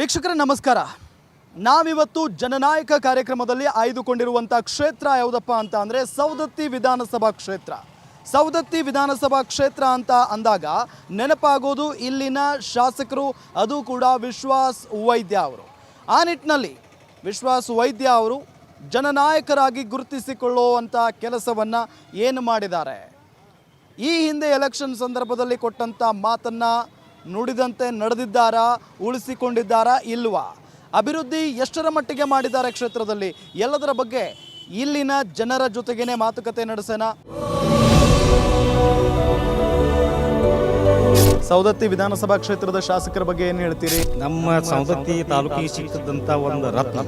ವೀಕ್ಷಕರೇ, ನಮಸ್ಕಾರ. ನಾವಿವತ್ತು ಜನನಾಯಕ ಕಾರ್ಯಕ್ರಮದಲ್ಲಿ ಆಯ್ದುಕೊಂಡಿರುವಂಥ ಕ್ಷೇತ್ರ ಯಾವುದಪ್ಪ ಅಂತ ಅಂದರೆ ಸೌದತ್ತಿ ವಿಧಾನಸಭಾ ಕ್ಷೇತ್ರ. ಸೌದತ್ತಿ ವಿಧಾನಸಭಾ ಕ್ಷೇತ್ರ ಅಂತ ಅಂದಾಗ ನೆನಪಾಗೋದು ಇಲ್ಲಿನ ಶಾಸಕರು, ಅದು ಕೂಡ ವಿಶ್ವಾಸ್ ವೈದ್ಯ ಅವರು. ಆ ನಿಟ್ಟಿನಲ್ಲಿ ವಿಶ್ವಾಸ್ ವೈದ್ಯ ಅವರು ಜನನಾಯಕರಾಗಿ ಗುರುತಿಸಿಕೊಳ್ಳುವಂಥ ಕೆಲಸವನ್ನು ಏನು ಮಾಡಿದ್ದಾರೆ? ಈ ಹಿಂದೆ ಎಲೆಕ್ಷನ್ ಸಂದರ್ಭದಲ್ಲಿ ಕೊಟ್ಟಂಥ ಮಾತನ್ನ ನುಡಿದಂತೆ ನಡೆದಿದ್ದಾರಾ ಉಳಿಸಿಕೊಂಡಿದ್ದಾರಾ ಇಲ್ವಾ? ಅಭಿವೃದ್ಧಿ ಎಷ್ಟರ ಮಟ್ಟಿಗೆ ಮಾಡಿದ್ದಾರೆ ಕ್ಷೇತ್ರದಲ್ಲಿ? ಎಲ್ಲದರ ಬಗ್ಗೆ ಇಲ್ಲಿನ ಜನರ ಜೊತೆಗೇನೆ ಮಾತುಕತೆ ನಡೆಸೋಣ. ಸೌದತ್ತಿ ವಿಧಾನಸಭಾ ಕ್ಷೇತ್ರದ ಶಾಸಕರ ಬಗ್ಗೆ ಏನು ಹೇಳ್ತೀರಿ? ನಮ್ಮ ಸವದತ್ತಿ ತಾಲೂಕಿಗೆ ಸಿಕ್ಕಿದಂತ ಒಂದು ರತ್ನ.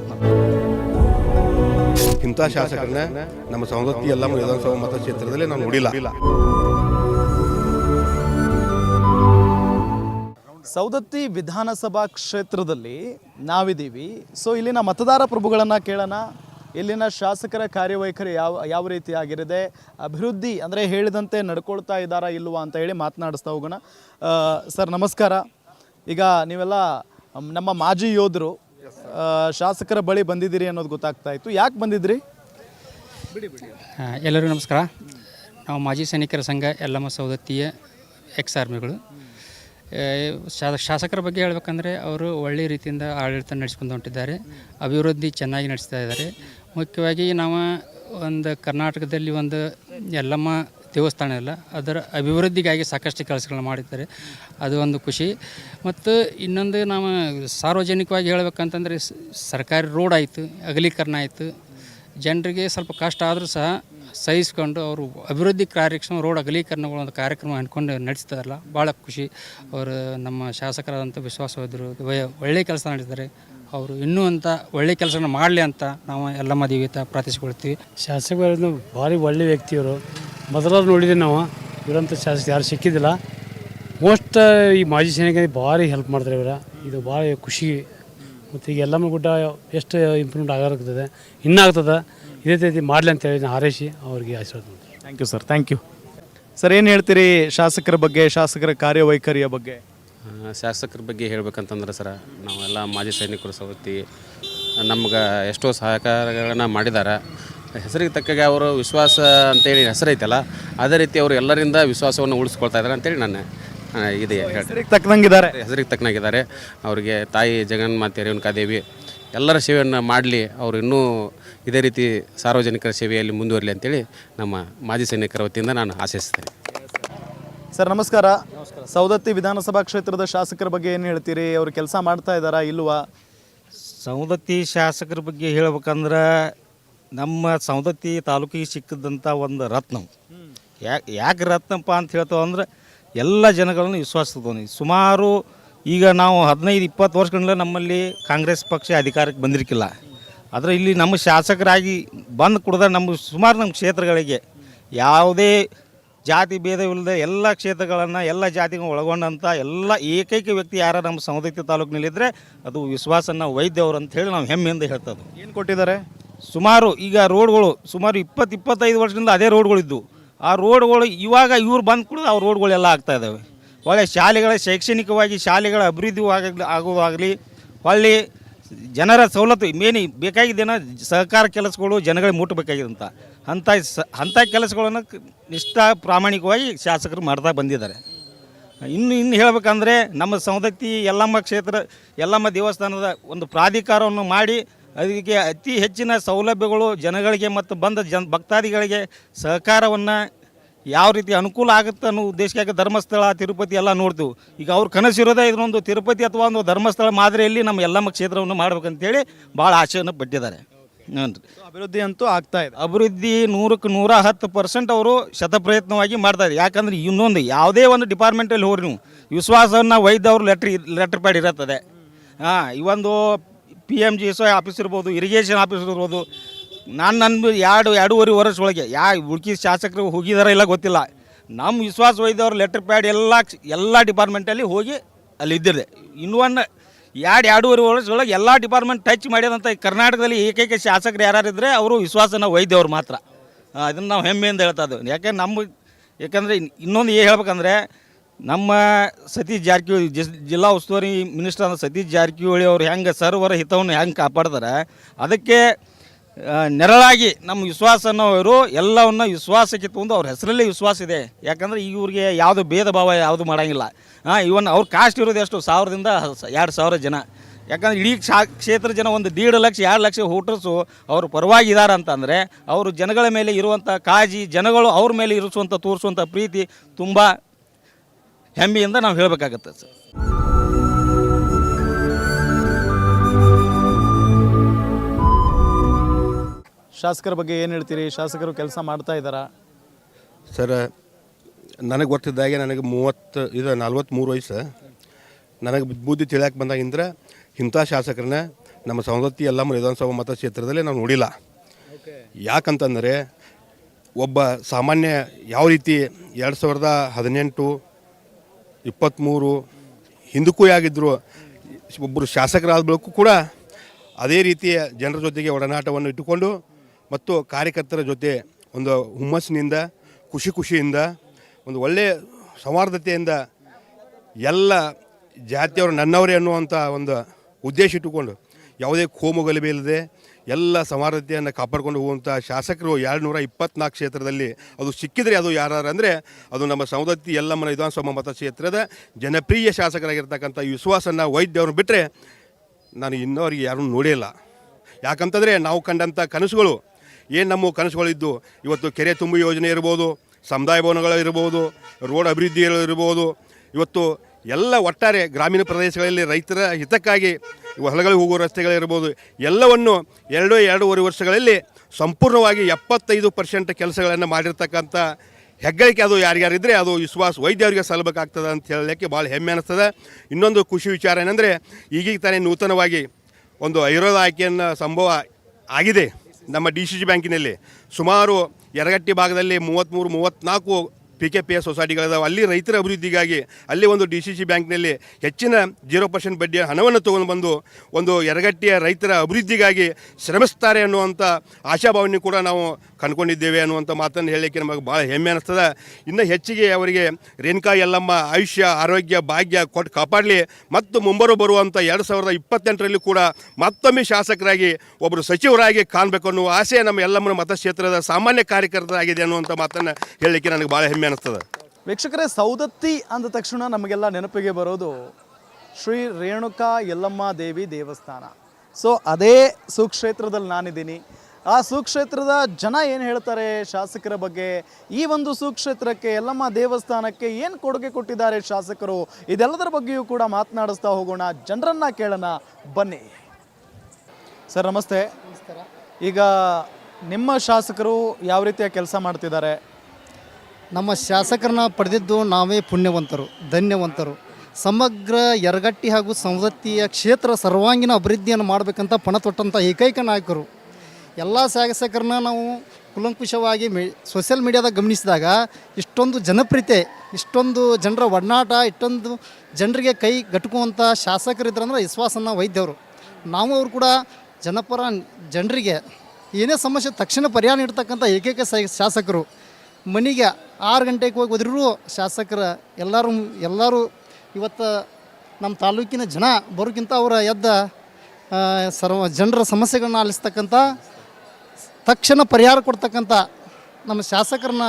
ಇಂಥ ಶಾಸಕರನ್ನ ನಮ್ಮ ಸವದತ್ತಿ ಎಲ್ಲ ವಿಧಾನಸಭಾ ಮತಕ್ಷೇತ್ರದಲ್ಲಿ ನಾವು ನೋಡಿಲ್ಲ. ಸೌದತ್ತಿ ವಿಧಾನಸಭಾ ಕ್ಷೇತ್ರದಲ್ಲಿ ನಾವಿದ್ದೀವಿ. ಸೊ ಇಲ್ಲಿನ ಮತದಾರ ಪ್ರಭುಗಳನ್ನು ಕೇಳೋಣ. ಇಲ್ಲಿನ ಶಾಸಕರ ಕಾರ್ಯವೈಖರಿ ಯಾವ ಯಾವ ರೀತಿ ಆಗಿರಿದೆ ಅಭಿವೃದ್ಧಿ ಅಂದರೆ ಹೇಳಿದಂತೆ ನಡ್ಕೊಳ್ತಾ ಇದ್ದಾರಾ ಇಲ್ವಾ ಅಂತ ಹೇಳಿ ಮಾತನಾಡಿಸ್ತಾ ಹೋಗೋಣ. ಸರ್ ನಮಸ್ಕಾರ. ಈಗ ನೀವೆಲ್ಲ ನಮ್ಮ ಮಾಜಿ ಯೋಧರು ಶಾಸಕರ ಬಳಿ ಬಂದಿದ್ದೀರಿ ಅನ್ನೋದು ಗೊತ್ತಾಗ್ತಾ ಇತ್ತು. ಯಾಕೆ ಬಂದಿದ್ರಿ? ಬಿಡಿ ಎಲ್ಲರಿಗೂ ನಮಸ್ಕಾರ. ನಾವು ಮಾಜಿ ಸೈನಿಕರ ಸಂಘ ಎಲ್ಲಮ್ಮ ಸೌದತ್ತಿಯ ಎಕ್ಸ್ ಆರ್ಮಿಗಳು ಶಾಸಕರ ಬಗ್ಗೆ ಹೇಳಬೇಕಂದ್ರೆ ಅವರು ಒಳ್ಳೆಯ ರೀತಿಯಿಂದ ಆಡಳಿತ ನಡೆಸ್ಕೊಂಡು ಹೊಂಟಿದ್ದಾರೆ. ಅಭಿವೃದ್ಧಿ ಚೆನ್ನಾಗಿ ನಡೆಸ್ತಾ ಇದ್ದಾರೆ. ಮುಖ್ಯವಾಗಿ ನಾವು ಒಂದು ಕರ್ನಾಟಕದಲ್ಲಿ ಒಂದು ಯಲ್ಲಮ್ಮ ದೇವಸ್ಥಾನ ಇಲ್ಲ ಅದರ ಅಭಿವೃದ್ಧಿಗಾಗಿ ಸಾಕಷ್ಟು ಕೆಲಸಗಳನ್ನ ಮಾಡಿದ್ದಾರೆ. ಅದು ಒಂದು ಖುಷಿ. ಮತ್ತು ಇನ್ನೊಂದು ನಾವು ಸಾರ್ವಜನಿಕವಾಗಿ ಹೇಳಬೇಕಂತಂದರೆ ಸರ್ಕಾರಿ ರೋಡ್ ಆಯಿತು, ಅಗಲೀಕರಣ ಆಯಿತು. ಜನರಿಗೆ ಸ್ವಲ್ಪ ಕಷ್ಟ ಆದರೂ ಸಹ ಸಹಿಸ್ಕೊಂಡು ಅವರು ಅಭಿವೃದ್ಧಿ ಕಾರ್ಯಕ್ರಮ, ರೋಡ್ ಅಗಲೀಕರಣಗಳ ಒಂದು ಕಾರ್ಯಕ್ರಮ ಅಂದ್ಕೊಂಡು ನಡೆಸ್ತಾರಲ್ಲ, ಭಾಳ ಖುಷಿ. ಅವರು ನಮ್ಮ ಶಾಸಕರಾದಂಥ ವಿಶ್ವಾಸವಾದರು ಒಳ್ಳೆಯ ಕೆಲಸ ನಡೆಸಿದ್ದಾರೆ ಅವರು ಇನ್ನೂ ಅಂತ ಒಳ್ಳೆಯ ಕೆಲಸನ ಮಾಡಲಿ ಅಂತ ನಾವು ಎಲ್ಲ ಮದುವೆ ಪ್ರಾರ್ಥಿಸಿಕೊಳ್ತೀವಿ. ಶಾಸಕರು ಭಾರಿ ಒಳ್ಳೆ ವ್ಯಕ್ತಿಯವರು. ಮೊದಲಾದ್ರು ನೋಡಿದ್ದೀವಿ ನಾವು ಇವರಂಥ ಶಾಸಕ ಯಾರು ಸಿಕ್ಕಿದ್ದಿಲ್ಲ. ಮೋಸ್ಟ್ ಈ ಮಾಜಿ ಸೈನಿಕರಿಗೆ ಭಾರಿ ಹೆಲ್ಪ್ ಮಾಡ್ತಾರೆ ಇವರ. ಇದು ಭಾಳ ಖುಷಿ. ಮತ್ತು ಈಗ ಎಲ್ಲಮ್ಮ ಗುಡ್ಡ ಎಷ್ಟು ಇಂಪ್ರೂವ್ಮೆಂಟ್ ಆಗಾಗ್ತದೆ ಇನ್ನೂ ಆಗ್ತದೆ ಇದೇ ರೀತಿ ಮಾಡಲಿ ಅಂತೇಳಿ ನಾನು ಹಾರೈಸಿ ಅವ್ರಿಗೆ ಆಶೀರ್ವಾದ ಮಾಡ್ತೀನಿ thank you sir thank you sir ಏನು ಹೇಳ್ತೀರಿ ಶಾಸಕರ ಬಗ್ಗೆ ಶಾಸಕರ ಕಾರ್ಯವೈಖರಿಯ ಬಗ್ಗೆ? ಆ, ಶಾಸಕರ ಬಗ್ಗೆ ಹೇಳ್ಬೇಕಂತಂದ್ರೆ ಸರ್ ನಾವೆಲ್ಲ ಮಾಜಿ ಸೈನಿಕರು ಸವತಿ ನಮ್ಗೆ ಎಷ್ಟೋ ಸಹಕಾರಗಳನ್ನ ಮಾಡಿದ್ದಾರೆ ಹೆಸರಿಗೆ ತಕ್ಕಾಗೆ ಅವರು ವಿಶ್ವಾಸ ಅಂತೇಳಿ ಹೆಸರೈತಲ್ಲ ಅದೇ ರೀತಿ ಅವರು ಎಲ್ಲರಿಂದ ವಿಶ್ವಾಸವನ್ನು ಉಳಿಸ್ಕೊಳ್ತಾ ಇದ್ದಾರೆ ಅಂತೇಳಿ ನನ್ನ ಆ, ಇದೆ ಹೇಳ್ತಾರೆ ಹೆಸರಿಗೆ ತಕ್ಕಂಗಿದ್ದಾರೆ ಹೆಸರಿಗೆ ತಕ್ಕನಾಗಿದ್ದಾರೆ ಅವರಿಗೆ ತಾಯಿ ಜಗನ್ಮಾತೆ ರೇಣುಕಾದೇವಿ ಎಲ್ಲರ ಸೇವೆಯನ್ನು ಮಾಡಲಿ ಅವರು ಇನ್ನೂ ಇದೇ ರೀತಿ ಸಾರ್ವಜನಿಕರ ಸೇವೆಯಲ್ಲಿ ಮುಂದುವರಲಿ ಅಂತೇಳಿ ನಮ್ಮ ಮಾಜಿ ಸೈನಿಕರ ವತಿಯಿಂದ ನಾನು ಆಶಿಸ್ತೇನೆ ಸರ್ ನಮಸ್ಕಾರ. ಸೌದತ್ತಿ ವಿಧಾನಸಭಾ ಕ್ಷೇತ್ರದ ಶಾಸಕರ ಬಗ್ಗೆ ಏನು ಹೇಳ್ತೀರಿ? ಅವರು ಕೆಲಸ ಮಾಡ್ತಾ ಇದ್ದಾರಾ ಇಲ್ವಾ? ಸವದತ್ತಿ ಶಾಸಕರ ಬಗ್ಗೆ ಹೇಳ್ಬೇಕಂದ್ರೆ ನಮ್ಮ ಸವದತ್ತಿ ತಾಲೂಕಿಗೆ ಸಿಕ್ಕಿದಂಥ ಒಂದು ರತ್ನ. ಯಾಕೆ ಯಾಕೆ ರತ್ನಪ್ಪ ಅಂತ ಹೇಳ್ತಾವ ಅಂದ್ರೆ ಎಲ್ಲ ಜನಗಳನ್ನು ವಿಶ್ವಾಸದವನಿ ಸುಮಾರು ಈಗ ನಾವು ಹದಿನೈದು ಇಪ್ಪತ್ತು ವರ್ಷಗಳಿಂದ ನಮ್ಮಲ್ಲಿ ಕಾಂಗ್ರೆಸ್ ಪಕ್ಷ ಅಧಿಕಾರಕ್ಕೆ ಬಂದಿರಕ್ಕಿಲ್ಲ ಆದರೆ ಇಲ್ಲಿ ನಮ್ಮ ಶಾಸಕರಾಗಿ ಬಂದು ಕುಡ್ದ ನಮ್ಮ ಸುಮಾರು ನಮ್ಮ ಕ್ಷೇತ್ರಗಳಿಗೆ ಯಾವುದೇ ಜಾತಿ ಭೇದವಿಲ್ಲದೆ ಎಲ್ಲ ಕ್ಷೇತ್ರಗಳನ್ನು ಎಲ್ಲ ಜಾತಿಗಳು ಒಳಗೊಂಡಂಥ ಎಲ್ಲ ಏಕೈಕ ವ್ಯಕ್ತಿ ಯಾರ ನಮ್ಮ ಸವದತ್ತಿ ತಾಲೂಕಿನಲ್ಲಿದ್ದರೆ ಅದು ವಿಶ್ವಾಸನ ವೈದ್ಯವರು ಅಂತ ಹೇಳಿ ನಾವು ಹೆಮ್ಮೆಯಿಂದ ಹೇಳ್ತದ್ದು ಏನು ಕೊಟ್ಟಿದ್ದಾರೆ? ಸುಮಾರು ಈಗ ರೋಡ್ಗಳು ಸುಮಾರು ಇಪ್ಪತ್ತು ಇಪ್ಪತ್ತೈದು ವರ್ಷದಿಂದ ಅದೇ ರೋಡ್ಗಳಿದ್ದು. ಆ ರೋಡ್ಗಳು ಇವಾಗ ಇವ್ರು ಬಂದು ಕೂಡ ಆ ರೋಡ್ಗಳೆಲ್ಲ ಆಗ್ತಾ ಇದ್ದಾವೆ ಒಳ್ಳೆ ಶಾಲೆಗಳ ಶೈಕ್ಷಣಿಕವಾಗಿ ಶಾಲೆಗಳ ಅಭಿವೃದ್ಧಿ ಆಗಲಿ ಆಗೋದಾಗಲಿ ಹೊಳ್ಳಿ ಜನರ ಸವಲತ್ತು, ಮೇನ್ ಬೇಕಾಗಿದ್ದೇನ ಸಹಕಾರ ಕೆಲಸಗಳು ಜನಗಳಿಗೆ ಮುಟ್ಟಬೇಕಾಗಿದಂತ ಅಂಥ ಸ, ಅಂಥ ಕೆಲಸಗಳನ್ನು ನಿಷ್ಠ ಪ್ರಾಮಾಣಿಕವಾಗಿ ಶಾಸಕರು ಮಾಡ್ತಾ ಬಂದಿದ್ದಾರೆ. ಇನ್ನು ಇನ್ನು ಹೇಳಬೇಕಂದ್ರೆ ನಮ್ಮ ಸವದತ್ತಿ ಯಲ್ಲಮ್ಮ ಕ್ಷೇತ್ರ, ಯಲ್ಲಮ್ಮ ದೇವಸ್ಥಾನದ ಒಂದು ಪ್ರಾಧಿಕಾರವನ್ನು ಮಾಡಿ ಅದಕ್ಕೆ ಅತಿ ಹೆಚ್ಚಿನ ಸೌಲಭ್ಯಗಳು ಜನಗಳಿಗೆ ಮತ್ತು ಬಂದ ಜನ್ ಭಕ್ತಾದಿಗಳಿಗೆ ಸಹಕಾರವನ್ನು ಯಾವ ರೀತಿ ಅನುಕೂಲ ಆಗುತ್ತೆ ಅನ್ನೋ ಉದ್ದೇಶಕ್ಕಾಗಿ ಧರ್ಮಸ್ಥಳ ತಿರುಪತಿ ಎಲ್ಲ ನೋಡ್ತೀವಿ. ಈಗ ಅವ್ರ ಕನಸಿರೋದೇ ಇದನ್ನೊಂದು ತಿರುಪತಿ ಅಥವಾ ಒಂದು ಧರ್ಮಸ್ಥಳ ಮಾದರಿಯಲ್ಲಿ ನಮ್ಮ ಎಲ್ಲಮ್ಮ ಕ್ಷೇತ್ರವನ್ನು ಮಾಡ್ಬೇಕಂತೇಳಿ ಭಾಳ ಆಶಯನ ಪಟ್ಟಿದ್ದಾರೆ. ಹ್ಞೂ ರೀ ಅಭಿವೃದ್ಧಿ ಅಂತೂ ಆಗ್ತಾ ಇದೆ. ಅಭಿವೃದ್ಧಿ ನೂರಕ್ಕೆ ನೂರ ಹತ್ತು ಪರ್ಸೆಂಟ್ ಅವರು ಶತಪ್ರಯತ್ನವಾಗಿ ಮಾಡ್ತಾರೆ ಯಾಕಂದ್ರೆ ಇನ್ನೊಂದು ಯಾವುದೇ ಒಂದು ಡಿಪಾರ್ಟ್ಮೆಂಟಲ್ಲಿ ಹೋಗ್ರಿ ನೀವು ವಿಶ್ವಾಸವನ್ನು ವೈದ್ಯ ಅವರು ಲೆಟ್ರ್ ಲೆಟ್ರ್ ಪ್ಯಾಡ್ ಇರುತ್ತದೆ. ಹಾಂ ಈ ಒಂದು P M G S I office ಇರ್ಬೋದು ಇರಿಗೇಷನ್ ಆಫೀಸ್ ಇರ್ಬೋದು ನಾನು ನನ್ನ ಎರಡು, ಎರಡೂವರೆ ವರ್ಷ ಒಳಗೆ ಯಾ ಉಳ್ಕಿ ಶಾಸಕರು ಹೋಗಿದಾರ ಇಲ್ಲ ಗೊತ್ತಿಲ್ಲ. ನಮ್ಮ ವಿಶ್ವಾಸ ವೈದ್ಯವ್ರ ಲೆಟರ್ ಪ್ಯಾಡ್ ಎಲ್ಲ ಎಲ್ಲ ಡಿಪಾರ್ಟ್ಮೆಂಟಲ್ಲಿ ಹೋಗಿ ಅಲ್ಲಿ ಇದ್ದಿದೆ. ಇನ್ನೂ ಒಂದು ಎರಡು, ಎರಡೂವರೆ ವರ್ಷದೊಳಗೆ ಎಲ್ಲ ಡಿಪಾರ್ಟ್ಮೆಂಟ್ ಟಚ್ ಮಾಡ್ಯದಂಥ ಕರ್ನಾಟಕದಲ್ಲಿ ಏಕೈಕ ಶಾಸಕರು ಇದ್ದರೆ ಅವರು ವಿಶ್ವಾಸನ ವೈದ್ಯವ್ರು ಮಾತ್ರ. ಅದನ್ನು ನಾವು ಹೆಮ್ಮೆಯಿಂದ ಹೇಳ್ತಾ ಇದ್ದೇವೆ ಯಾಕೆ ನಮ್ಮ ಯಾಕಂದರೆ ಇನ್ನೊಂದು ಏನು ಹೇಳ್ಬೇಕಂದ್ರೆ ನಮ್ಮ ಸತೀಶ್ ಜಾರಕಿಹೊಳಿ, ಜಿ, ಜಿಲ್ಲಾ ಉಸ್ತುವಾರಿ ಮಿನಿಸ್ಟರ್ ಸತೀಶ್ ಜಾರಕಿಹೊಳಿ ಅವರು ಹೆಂಗೆ ಸರ್ವರ ಹಿತವನ್ನು ಹೆಂಗೆ ಕಾಪಾಡ್ತಾರೆ, ಅದಕ್ಕೆ ನೆರಳಾಗಿ ನಮ್ಮ ವಿಶ್ವಾಸ ಅನ್ನೋರು ಎಲ್ಲವನ್ನ ವಿಶ್ವಾಸಕ್ಕೆ ತಗೊಂಡು ಅವ್ರ ಹೆಸರಲ್ಲೇ ವಿಶ್ವಾಸ ಇದೆ. ಯಾಕಂದ್ರೆ ಇವ್ರಿಗೆ ಯಾವುದು ಭೇದ ಭಾವ ಯಾವುದು ಮಾಡೋಂಗಿಲ್ಲ. ಹಾಂ ಇವನ್ ಅವ್ರ ಕಾಸ್ಟ್ ಇರೋದು ಎಷ್ಟು? ಸಾವಿರದಿಂದ ಎರಡು ಸಾವಿರ ಜನ. ಯಾಕಂದ್ರೆ ಇಡೀ ಕ್ಷಾ, ಕ್ಷೇತ್ರ ಜನ ಒಂದು ದೀಡ್ ಲಕ್ಷ, ಎರಡು ಲಕ್ಷ ಹುಟ್ಟರ್ಸು ಅವರು ಪರವಾಗಿ ಇದ್ದಾರೆ ಅಂತಂದರೆ ಅವರು ಜನಗಳ ಮೇಲೆ ಇರುವಂಥ ಕಾಜಿ ಜನಗಳು ಅವ್ರ ಮೇಲೆ ಇರಿಸುವಂಥ ತೋರಿಸುವಂಥ ಪ್ರೀತಿ ತುಂಬ ಹೆಮ್ಮೆಯಿಂದ ನಾವು ಹೇಳಬೇಕಾಗತ್ತೆ ಸರ್. ಶಾಸಕರ ಬಗ್ಗೆ ಏನು ಹೇಳ್ತೀರಿ? ಶಾಸಕರು ಕೆಲಸ ಮಾಡ್ತಾ ಇದ್ದಾರಾ? ಸರ್, ನನಗೆ ಗೊತ್ತಿದ್ದಾಗೆ ನನಗೆ ಮೂವತ್ತು, ಇದು ನಲ್ವತ್ತ್ಮೂರು ವಯಸ್ಸು. ನನಗೆ ಬುದ್ಧಿ ತಿಳಿಯಕ್ಕೆ ಬಂದಾಗಿಂದ್ರ ಇಂಥ ಶಾಸಕರನ್ನ ನಮ್ಮ ಸವದತ್ತಿ ಎಲ್ಲ ವಿಧಾನಸಭಾ ಮತಕ್ಷೇತ್ರದಲ್ಲಿ ನಾವು ನೋಡಿಲ್ಲ. ಯಾಕಂತಂದರೆ, ಒಬ್ಬ ಸಾಮಾನ್ಯ ಯಾವ ರೀತಿ ಎರಡು ಸಾವಿರದ ಹದಿನೆಂಟು ಇಪ್ಪತ್ತ್ಮೂರು ಹಿಂದಕ್ಕೂ ಆಗಿದ್ದರು ಒಬ್ಬರು ಶಾಸಕರಾದ ಬಳಿಕೂ ಕೂಡ ಅದೇ ರೀತಿಯ ಜನರ ಜೊತೆಗೆ ಒಡನಾಟವನ್ನು ಇಟ್ಟುಕೊಂಡು ಮತ್ತು ಕಾರ್ಯಕರ್ತರ ಜೊತೆ ಒಂದು ಹುಮ್ಮಸ್ಸಿನಿಂದ, ಖುಷಿ ಖುಷಿಯಿಂದ, ಒಂದು ಒಳ್ಳೆಯ ಸೌಹಾರ್ದತೆಯಿಂದ ಎಲ್ಲ ಜಾತಿಯವರು ನನ್ನವರೇ ಅನ್ನುವಂಥ ಒಂದು ಉದ್ದೇಶ ಇಟ್ಟುಕೊಂಡು ಯಾವುದೇ ಕೋಮು ಗಲಭೆ ಇಲ್ಲದೆ ಎಲ್ಲ ಸೌಹಾರ್ದತೆಯನ್ನು ಕಾಪಾಡಿಕೊಂಡು ಹೋಗುವಂಥ ಶಾಸಕರು ಎರಡು ನೂರ ಇಪ್ಪತ್ನಾಲ್ಕು ಕ್ಷೇತ್ರದಲ್ಲಿ ಅದು ಸಿಕ್ಕಿದರೆ ಅದು ಯಾರು ಅಂದರೆ ಅದು ನಮ್ಮ ಸೌದತ್ತಿ ಯಲ್ಲಮ್ಮನ ವಿಧಾನಸಭಾ ಮತಕ್ಷೇತ್ರದ ಜನಪ್ರಿಯ ಶಾಸಕರಾಗಿರ್ತಕ್ಕಂಥ ವಿಶ್ವಾಸನ ವೈದ್ಯವ್ರನ್ನ ಬಿಟ್ಟರೆ ನಾನು ಇನ್ನೋರಿಗೆ ಯಾರೂ ನೋಡಿಲ್ಲ ಯಾಕಂತಂದರೆ ನಾವು ಕಂಡಂಥ ಕನಸುಗಳು ಏನು ನಮ್ಮ ಕನಸುಗಳಿದ್ದು? ಇವತ್ತು ಕೆರೆ ತುಂಬು ಯೋಜನೆ ಇರ್ಬೋದು, ಸಮುದಾಯ ಭವನಗಳು ಇರ್ಬೋದು ರೋಡ್ ಅಭಿವೃದ್ಧಿ ಇರ್ಬೋದು. ಇವತ್ತು ಎಲ್ಲ ಒಟ್ಟಾರೆ ಗ್ರಾಮೀಣ ಪ್ರದೇಶಗಳಲ್ಲಿ ರೈತರ ಹಿತಕ್ಕಾಗಿ ಹೊಲಗಳಿಗೆ ಹೋಗುವ ರಸ್ತೆಗಳಿರ್ಬೋದು. ಎಲ್ಲವನ್ನು ಎರಡು ಎರಡೂವರೆ ವರ್ಷಗಳಲ್ಲಿ ಸಂಪೂರ್ಣವಾಗಿ ಎಪ್ಪತ್ತೈದು ಪರ್ಸೆಂಟ್ ಕೆಲಸಗಳನ್ನು ಮಾಡಿರ್ತಕ್ಕಂಥ ಹೆಗ್ಗಳಿಕೆ ಅದು ಯಾರ್ಯಾರಿದ್ದರೆ ಅದು ವಿಶ್ವಾಸ ವೈದ್ಯರಿಗೆ ಸಲ್ಲಬೇಕಾಗ್ತದೆ ಅಂತ ಹೇಳಲಿಕ್ಕೆ ಭಾಳ ಹೆಮ್ಮೆ ಅನ್ನಿಸ್ತದೆ ಇನ್ನೊಂದು ಖುಷಿ ವಿಚಾರ ಏನಂದರೆ ಈಗೀಗ ತಾನೇ ನೂತನವಾಗಿ ಒಂದು ಐರೋದ ಆಯ್ಕೆಯನ್ನು ಸಂಭವ ಆಗಿದೆ. ನಮ್ಮ ಡಿ ಸಿ ಸಿ ಬ್ಯಾಂಕಿನಲ್ಲಿ ಸುಮಾರು ಯರಗಟ್ಟಿ ಭಾಗದಲ್ಲಿ ಮೂವತ್ತ್ಮೂರು ಮೂವತ್ತ್ನಾಲ್ಕು ಪಿ ಕೆ ಪಿ ಎಸ್ ಸೊಸೈಟಿಗಳಿದಾವೆ ಅಲ್ಲಿ ರೈತರ ಅಭಿವೃದ್ಧಿಗಾಗಿ ಅಲ್ಲಿ ಒಂದು ಡಿ ಸಿ ಸಿ ಬ್ಯಾಂಕ್ನಲ್ಲಿ ಹೆಚ್ಚಿನ ಜೀರೋ ಪರ್ಸೆಂಟ್ ಬಡ್ಡಿಯ ಹಣವನ್ನು ತೊಗೊಂಡು ಬಂದು ಒಂದು ಎರಗಟ್ಟಿಯ ರೈತರ ಅಭಿವೃದ್ಧಿಗಾಗಿ ಶ್ರಮಿಸ್ತಾರೆ ಅನ್ನುವಂಥ ಆಶಾಭಾವನೆ ಕೂಡ ನಾವು ಕಂಡುಕೊಂಡಿದ್ದೇವೆ ಅನ್ನುವಂಥ ಮಾತನ್ನು ಹೇಳಲಿಕ್ಕೆ ನಮಗೆ ಭಾಳ ಹೆಮ್ಮೆ ಅನ್ನಿಸ್ತದೆ ಇನ್ನೂ ಹೆಚ್ಚಿಗೆ ಅವರಿಗೆ ರೇಣುಕಾ ಯಲ್ಲಮ್ಮ ಆಯುಷ್ಯ, ಆರೋಗ್ಯ, ಭಾಗ್ಯ ಕೊಟ್ಟು ಕಾಪಾಡಲಿ. ಮತ್ತು ಮುಂಬರು ಬರುವಂಥ ಎರಡು ಸಾವಿರದ ಇಪ್ಪತ್ತೆಂಟರಲ್ಲಿ ಕೂಡ ಮತ್ತೊಮ್ಮೆ ಶಾಸಕರಾಗಿ ಒಬ್ಬರು ಸಚಿವರಾಗಿ ಕಾಣಬೇಕು ಅನ್ನುವ ಆಸೆ ನಮ್ಮ ಯಲ್ಲಮ್ಮನ ಮತಕ್ಷೇತ್ರದ ಸಾಮಾನ್ಯ ಕಾರ್ಯಕರ್ತರಾಗಿದೆ ಅನ್ನುವಂಥ ಮಾತನ್ನು ಹೇಳಲಿಕ್ಕೆ ನನಗೆ ಭಾಳ ಹೆಮ್ಮೆ ಅನ್ನಿಸ್ತದೆ ವೀಕ್ಷಕರೇ ಸೌದತ್ತಿ ಅಂದ ತಕ್ಷಣ ನಮಗೆಲ್ಲ ನೆನಪಿಗೆ ಬರೋದು ಶ್ರೀ ರೇಣುಕಾ ಯಲ್ಲಮ್ಮ ದೇವಿ ದೇವಸ್ಥಾನ. ಸೊ ಅದೇ ಸುಕ್ಷೇತ್ರದಲ್ಲಿ ನಾನಿದ್ದೀನಿ. ಆ ಸುಕ್ಷೇತ್ರದ ಜನ ಏನು ಹೇಳ್ತಾರೆ ಶಾಸಕರ ಬಗ್ಗೆ? ಈ ಒಂದು ಸುಕ್ಷೇತ್ರಕ್ಕೆ ಯಲ್ಲಮ್ಮ ದೇವಸ್ಥಾನಕ್ಕೆ ಏನು ಕೊಡುಗೆ ಕೊಟ್ಟಿದ್ದಾರೆ ಶಾಸಕರು? ಇದೆಲ್ಲದರ ಬಗ್ಗೆಯೂ ಕೂಡ ಮಾತನಾಡಿಸ್ತಾ ಹೋಗೋಣ. ಜನರನ್ನ ಕೇಳೋಣ. ಬನ್ನಿ. ಸರ್ ನಮಸ್ತೆ. ಈಗ ನಿಮ್ಮ ಶಾಸಕರು ಯಾವ ರೀತಿಯ ಕೆಲಸ ಮಾಡ್ತಿದ್ದಾರೆ? ನಮ್ಮ ಶಾಸಕರನ್ನ ಪಡೆದಿದ್ದು ನಾವೇ ಪುಣ್ಯವಂತರು, ಧನ್ಯವಂತರು. ಸಮಗ್ರ ಯರಗಟ್ಟಿ ಹಾಗೂ ಸಂಸತ್ತಿಯ ಕ್ಷೇತ್ರ ಸರ್ವಾಂಗೀಣ ಅಭಿವೃದ್ಧಿಯನ್ನು ಮಾಡಬೇಕಂತ ಪಣ ತೊಟ್ಟಂಥ ಏಕೈಕ ನಾಯಕರು. ಎಲ್ಲ ಶಾಸಕರನ್ನ ನಾವು ಕುಲಂಕುಷವಾಗಿ ಮಿ ಸೋಷಿಯಲ್ ಮೀಡಿಯಾದಾಗ ಗಮನಿಸಿದಾಗ ಇಷ್ಟೊಂದು ಜನಪ್ರಿಯತೆ, ಇಷ್ಟೊಂದು ಜನರ ಒಡನಾಟ, ಇಷ್ಟೊಂದು ಜನರಿಗೆ ಕೈ ಗಟ್ಕುವಂಥ ಶಾಸಕರಿದ್ರಂದ್ರೆ ವಿಶ್ವಾಸನ ವೈದ್ಯವರು ನಾವು ಅವರು ಕೂಡ ಜನಪರ, ಜನರಿಗೆ ಏನೇ ಸಮಸ್ಯೆ ತಕ್ಷಣ ಪರಿಹಾರ ನೀಡ್ತಕ್ಕಂಥ ಏಕೈಕ ಶಾಸಕರು. ಮನೆಗೆ ಆರು ಗಂಟೆಗೆ ಹೋಗಿ ಹೋದ್ರೂ ಶಾಸಕರ ಎಲ್ಲರೂ ಎಲ್ಲರೂ ಇವತ್ತು ನಮ್ಮ ತಾಲೂಕಿನ ಜನ ಬರೋಕ್ಕಿಂತ ಅವರ ಎದ್ದ ಸರ್ವ ಜನರ ಸಮಸ್ಯೆಗಳನ್ನ ಆಲಿಸ್ತಕ್ಕಂಥ ತಕ್ಷಣ ಪರಿಹಾರ ಕೊಡ್ತಕ್ಕಂಥ ನಮ್ಮ ಶಾಸಕರನ್ನ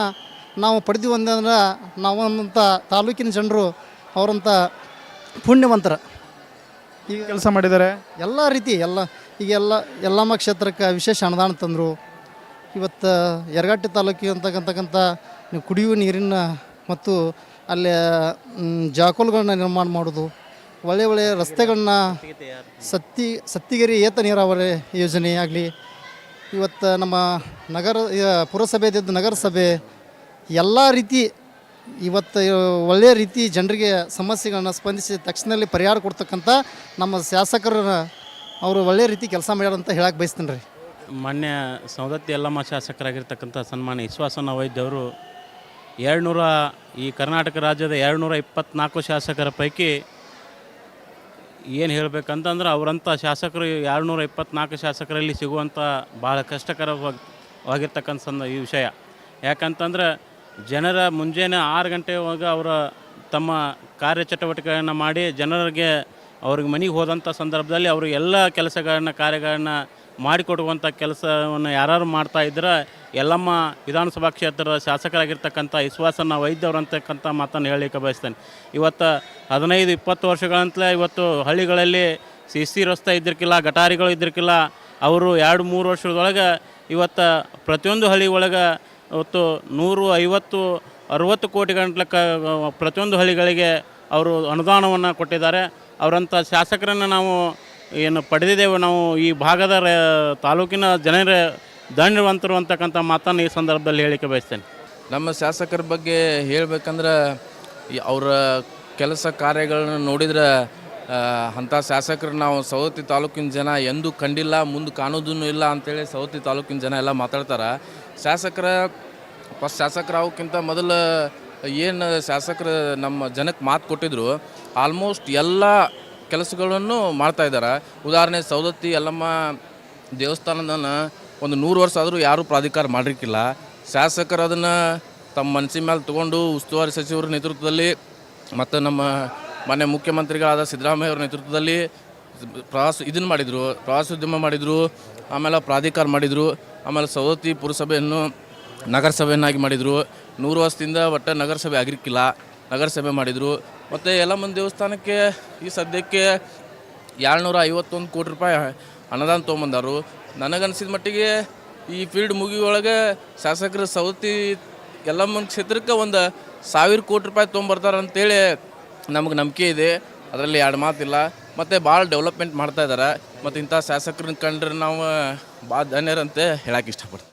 ನಾವು ಪಡೆದಿವಿ ಅಂದ್ರೆ ನಾವು ಅನ್ನಂಥ ತಾಲೂಕಿನ ಜನರು ಅವರಂಥ ಪುಣ್ಯವಂತರ. ಈಗ ಕೆಲಸ ಮಾಡಿದ್ದಾರೆ ಎಲ್ಲ ರೀತಿ ಎಲ್ಲ ಈಗ ಎಲ್ಲ ಯಲ್ಲಮ್ಮ ಕ್ಷೇತ್ರಕ್ಕೆ ವಿಶೇಷ ಅನುದಾನ ತಂದರು. ಇವತ್ತು ಯರಗಟ್ಟಿ ತಾಲೂಕಿಗೆ ಅಂತಕ್ಕಂತಕ್ಕಂಥ ಕುಡಿಯುವ ನೀರಿನ ಮತ್ತು ಅಲ್ಲಿ ಜಾಕೋಲ್ಗಳನ್ನ ನಿರ್ಮಾಣ ಮಾಡೋದು ಒಳ್ಳೆ ಒಳ್ಳೆಯ ರಸ್ತೆಗಳನ್ನ ಸತ್ತಿ, ಸತ್ತಿಗೆರಿ ಏತ ನೀರಾವರಿ ಯೋಜನೆ ಆಗಲಿ, ಇವತ್ತು ನಮ್ಮ ನಗರ ಪುರಸಭೆ ನಗರಸಭೆ ಎಲ್ಲ ರೀತಿ ಇವತ್ತು ಒಳ್ಳೆಯ ರೀತಿ ಜನರಿಗೆ ಸಮಸ್ಯೆಗಳನ್ನ ಸ್ಪಂದಿಸಿ ತಕ್ಷಣದಲ್ಲಿ ಪರಿಹಾರ ಕೊಡ್ತಕ್ಕಂಥ ನಮ್ಮ ಶಾಸಕರ ಅವರು ಒಳ್ಳೆಯ ರೀತಿ ಕೆಲಸ ಮಾಡ್ಯಾರಂತ ಹೇಳಕ್ಕೆ ಬಯಸ್ತೀನಿ ರೀ. ಮಾನ್ಯ ಸವದತ್ತಿ ಯಲ್ಲಮ್ಮ ಶಾಸಕರಾಗಿರ್ತಕ್ಕಂಥ ಸನ್ಮಾನ ವಿಶ್ವಾಸನ ವೈದ್ಯವರು ಎರಡುನೂರ ಈ ಕರ್ನಾಟಕ ರಾಜ್ಯದ ಎರಡುನೂರ ಇಪ್ಪತ್ನಾಲ್ಕು ಶಾಸಕರ ಪೈಕಿ ಏನು ಹೇಳಬೇಕಂತಂದ್ರೆ ಅವರಂಥ ಶಾಸಕರು ಎರಡುನೂರ ಇಪ್ಪತ್ನಾಲ್ಕು ಶಾಸಕರಲ್ಲಿ ಸಿಗುವಂಥ ಭಾಳ ಕಷ್ಟಕರವಾಗಿರ್ತಕ್ಕಂಥ ಸಂದ ಈ ವಿಷಯ. ಯಾಕಂತಂದ್ರೆ ಜನರ ಮುಂಜಾನೆ ಆರು ಗಂಟೆ ಒಳಗೆ ಅವರ ತಮ್ಮ ಕಾರ್ಯಚಟುವಟಿಕೆಗಳನ್ನು ಮಾಡಿ ಜನರಿಗೆ ಅವ್ರಿಗೆ ಮನೆಗೆ ಹೋದಂಥ ಸಂದರ್ಭದಲ್ಲಿ ಅವರು ಎಲ್ಲ ಕೆಲಸಗಳನ್ನ ಕಾರ್ಯಗಳನ್ನ ಮಾಡಿಕೊಡುವಂಥ ಕೆಲಸವನ್ನು ಯಾರು ಮಾಡ್ತಾ ಇದ್ರೆ ಯಲ್ಲಮ್ಮ ವಿಧಾನಸಭಾ ಕ್ಷೇತ್ರದ ಶಾಸಕರಾಗಿರ್ತಕ್ಕಂಥ ವಿಶ್ವಾಸನ ವೈದ್ಯವ್ರು ಅಂತಕ್ಕಂಥ ಮಾತನ್ನು ಹೇಳಲಿಕ್ಕೆ ಬಯಸ್ತೇನೆ. ಇವತ್ತು ಹದಿನೈದು, ಇಪ್ಪತ್ತು ವರ್ಷಗಳಂತಲೇ ಇವತ್ತು ಹಳ್ಳಿಗಳಲ್ಲಿ ಸಿ ಸಿ ರಸ್ತೆ ಇದ್ದಿರ್ಕಿಲ್ಲ, ಗಟಾರಿಗಳು ಇದ್ದಿರ್ಕಿಲ್ಲ. ಅವರು ಎರಡು, ಮೂರು ವರ್ಷದೊಳಗೆ ಇವತ್ತು ಪ್ರತಿಯೊಂದು ಹಳ್ಳಿ ಒಳಗೆ ಇವತ್ತು ನೂರು, ಐವತ್ತು, ಅರುವತ್ತು ಕೋಟಿ ಕ ಪ್ರತಿಯೊಂದು ಹಳ್ಳಿಗಳಿಗೆ ಅವರು ಅನುದಾನವನ್ನು ಕೊಟ್ಟಿದ್ದಾರೆ. ಅವರಂಥ ಶಾಸಕರನ್ನು ನಾವು ಏನು ಪಡೆದಿದ್ದೇವೆ ನಾವು ಈ ಭಾಗದ ತಾಲೂಕಿನ ಜನರ ದಂಡವಂತರು ಅಂತಕ್ಕಂಥ ಮಾತನ್ನು ಈ ಸಂದರ್ಭದಲ್ಲಿ ಹೇಳಿಕೆ ಬಯಸ್ತೇನೆ. ನಮ್ಮ ಶಾಸಕರ ಬಗ್ಗೆ ಹೇಳಬೇಕಂದ್ರೆ ಅವರ ಕೆಲಸ ಕಾರ್ಯಗಳನ್ನು ನೋಡಿದ್ರೆ ಅಂಥ ಶಾಸಕರು ನಾವು ಸವತಿ ತಾಲೂಕಿನ ಜನ ಎಂದೂ ಕಂಡಿಲ್ಲ, ಮುಂದೆ ಕಾಣೋದೂ ಇಲ್ಲ ಅಂತೇಳಿ ಸವತಿ ತಾಲೂಕಿನ ಜನ ಎಲ್ಲ ಮಾತಾಡ್ತಾರೆ. ಶಾಸಕರ, ಫಸ್ಟ್ ಶಾಸಕರಾಗೋಕ್ಕಿಂತ ಮೊದಲು ಏನು ಶಾಸಕರು ನಮ್ಮ ಜನಕ್ಕೆ ಮಾತು ಕೊಟ್ಟಿದ್ರು, ಆಲ್ಮೋಸ್ಟ್ ಎಲ್ಲ ಕೆಲಸಗಳನ್ನು ಮಾಡ್ತಾ ಇದ್ದಾರೆ. ಉದಾಹರಣೆ ಸವದತ್ತಿ, ಯಲ್ಲಮ್ಮ ದೇವಸ್ಥಾನದನ್ನ ಒಂದು ನೂರು ವರ್ಷ ಆದರೂ ಯಾರೂ ಪ್ರಾಧಿಕಾರ ಮಾಡಿರ್ಕಿಲ್ಲ. ಶಾಸಕರು ಅದನ್ನು ತಮ್ಮ ಮನಸ್ಸಿನ ಮೇಲೆ ತಗೊಂಡು ಉಸ್ತುವಾರಿ ಸಚಿವರ ನೇತೃತ್ವದಲ್ಲಿ ಮತ್ತು ನಮ್ಮ ಮಾನ್ಯ ಮುಖ್ಯಮಂತ್ರಿಗಳಾದ ಸಿದ್ದರಾಮಯ್ಯ ಅವರ ನೇತೃತ್ವದಲ್ಲಿ ಪ್ರವಾಸ ಇದನ್ನು ಮಾಡಿದರು ಪ್ರವಾಸೋದ್ಯಮ ಮಾಡಿದರು, ಆಮೇಲೆ ಪ್ರಾಧಿಕಾರ ಮಾಡಿದರು, ಆಮೇಲೆ ಸವದತ್ತಿ ಪುರಸಭೆಯನ್ನು ನಗರಸಭೆಯನ್ನಾಗಿ ಮಾಡಿದರು. ನೂರು ವರ್ಷದಿಂದ ಒಟ್ಟು ನಗರಸಭೆ ಆಗಿರಕ್ಕಿಲ್ಲ ನಗರಸಭೆ ಮಾಡಿದರು. ಮತ್ತು ಯಲಮನ್ ದೇವಸ್ಥಾನಕ್ಕೆ ಈ ಸದ್ಯಕ್ಕೆ ಏಳ್ನೂರ ಐವತ್ತೊಂದು ಕೋಟಿ ರೂಪಾಯಿ ಅನುದಾನ ತೊಗೊಂಬಂದರು. ನನಗನ್ಸಿದ ಮಟ್ಟಿಗೆ ಈ ಫೀಲ್ಡ್ ಮುಗಿಯೊಳಗೆ ಶಾಸಕರು ಸವತಿ ಎಲ್ಲಮ್ಮನ ಕ್ಷೇತ್ರಕ್ಕೆ ಒಂದು ಸಾವಿರ ಕೋಟಿ ರೂಪಾಯಿ ತೊಗೊಂಬರ್ತಾರೆ ಅಂತೇಳಿ ನಮಗೆ ನಂಬಿಕೆ ಇದೆ. ಅದರಲ್ಲಿ ಎರಡು ಮಾತಿಲ್ಲ. ಮತ್ತು ಭಾಳ ಡೆವಲಪ್ಮೆಂಟ್ ಮಾಡ್ತಾ ಇದ್ದಾರೆ ಮತ್ತು ಇಂಥ ಶಾಸಕರನ್ನ ಕಂಡ್ರೆ ನಾವು ಭಾಳ ಧನ್ಯರಂತೆ ಹೇಳಕ್ಕೆ ಇಷ್ಟಪಡ್ತೀನಿ.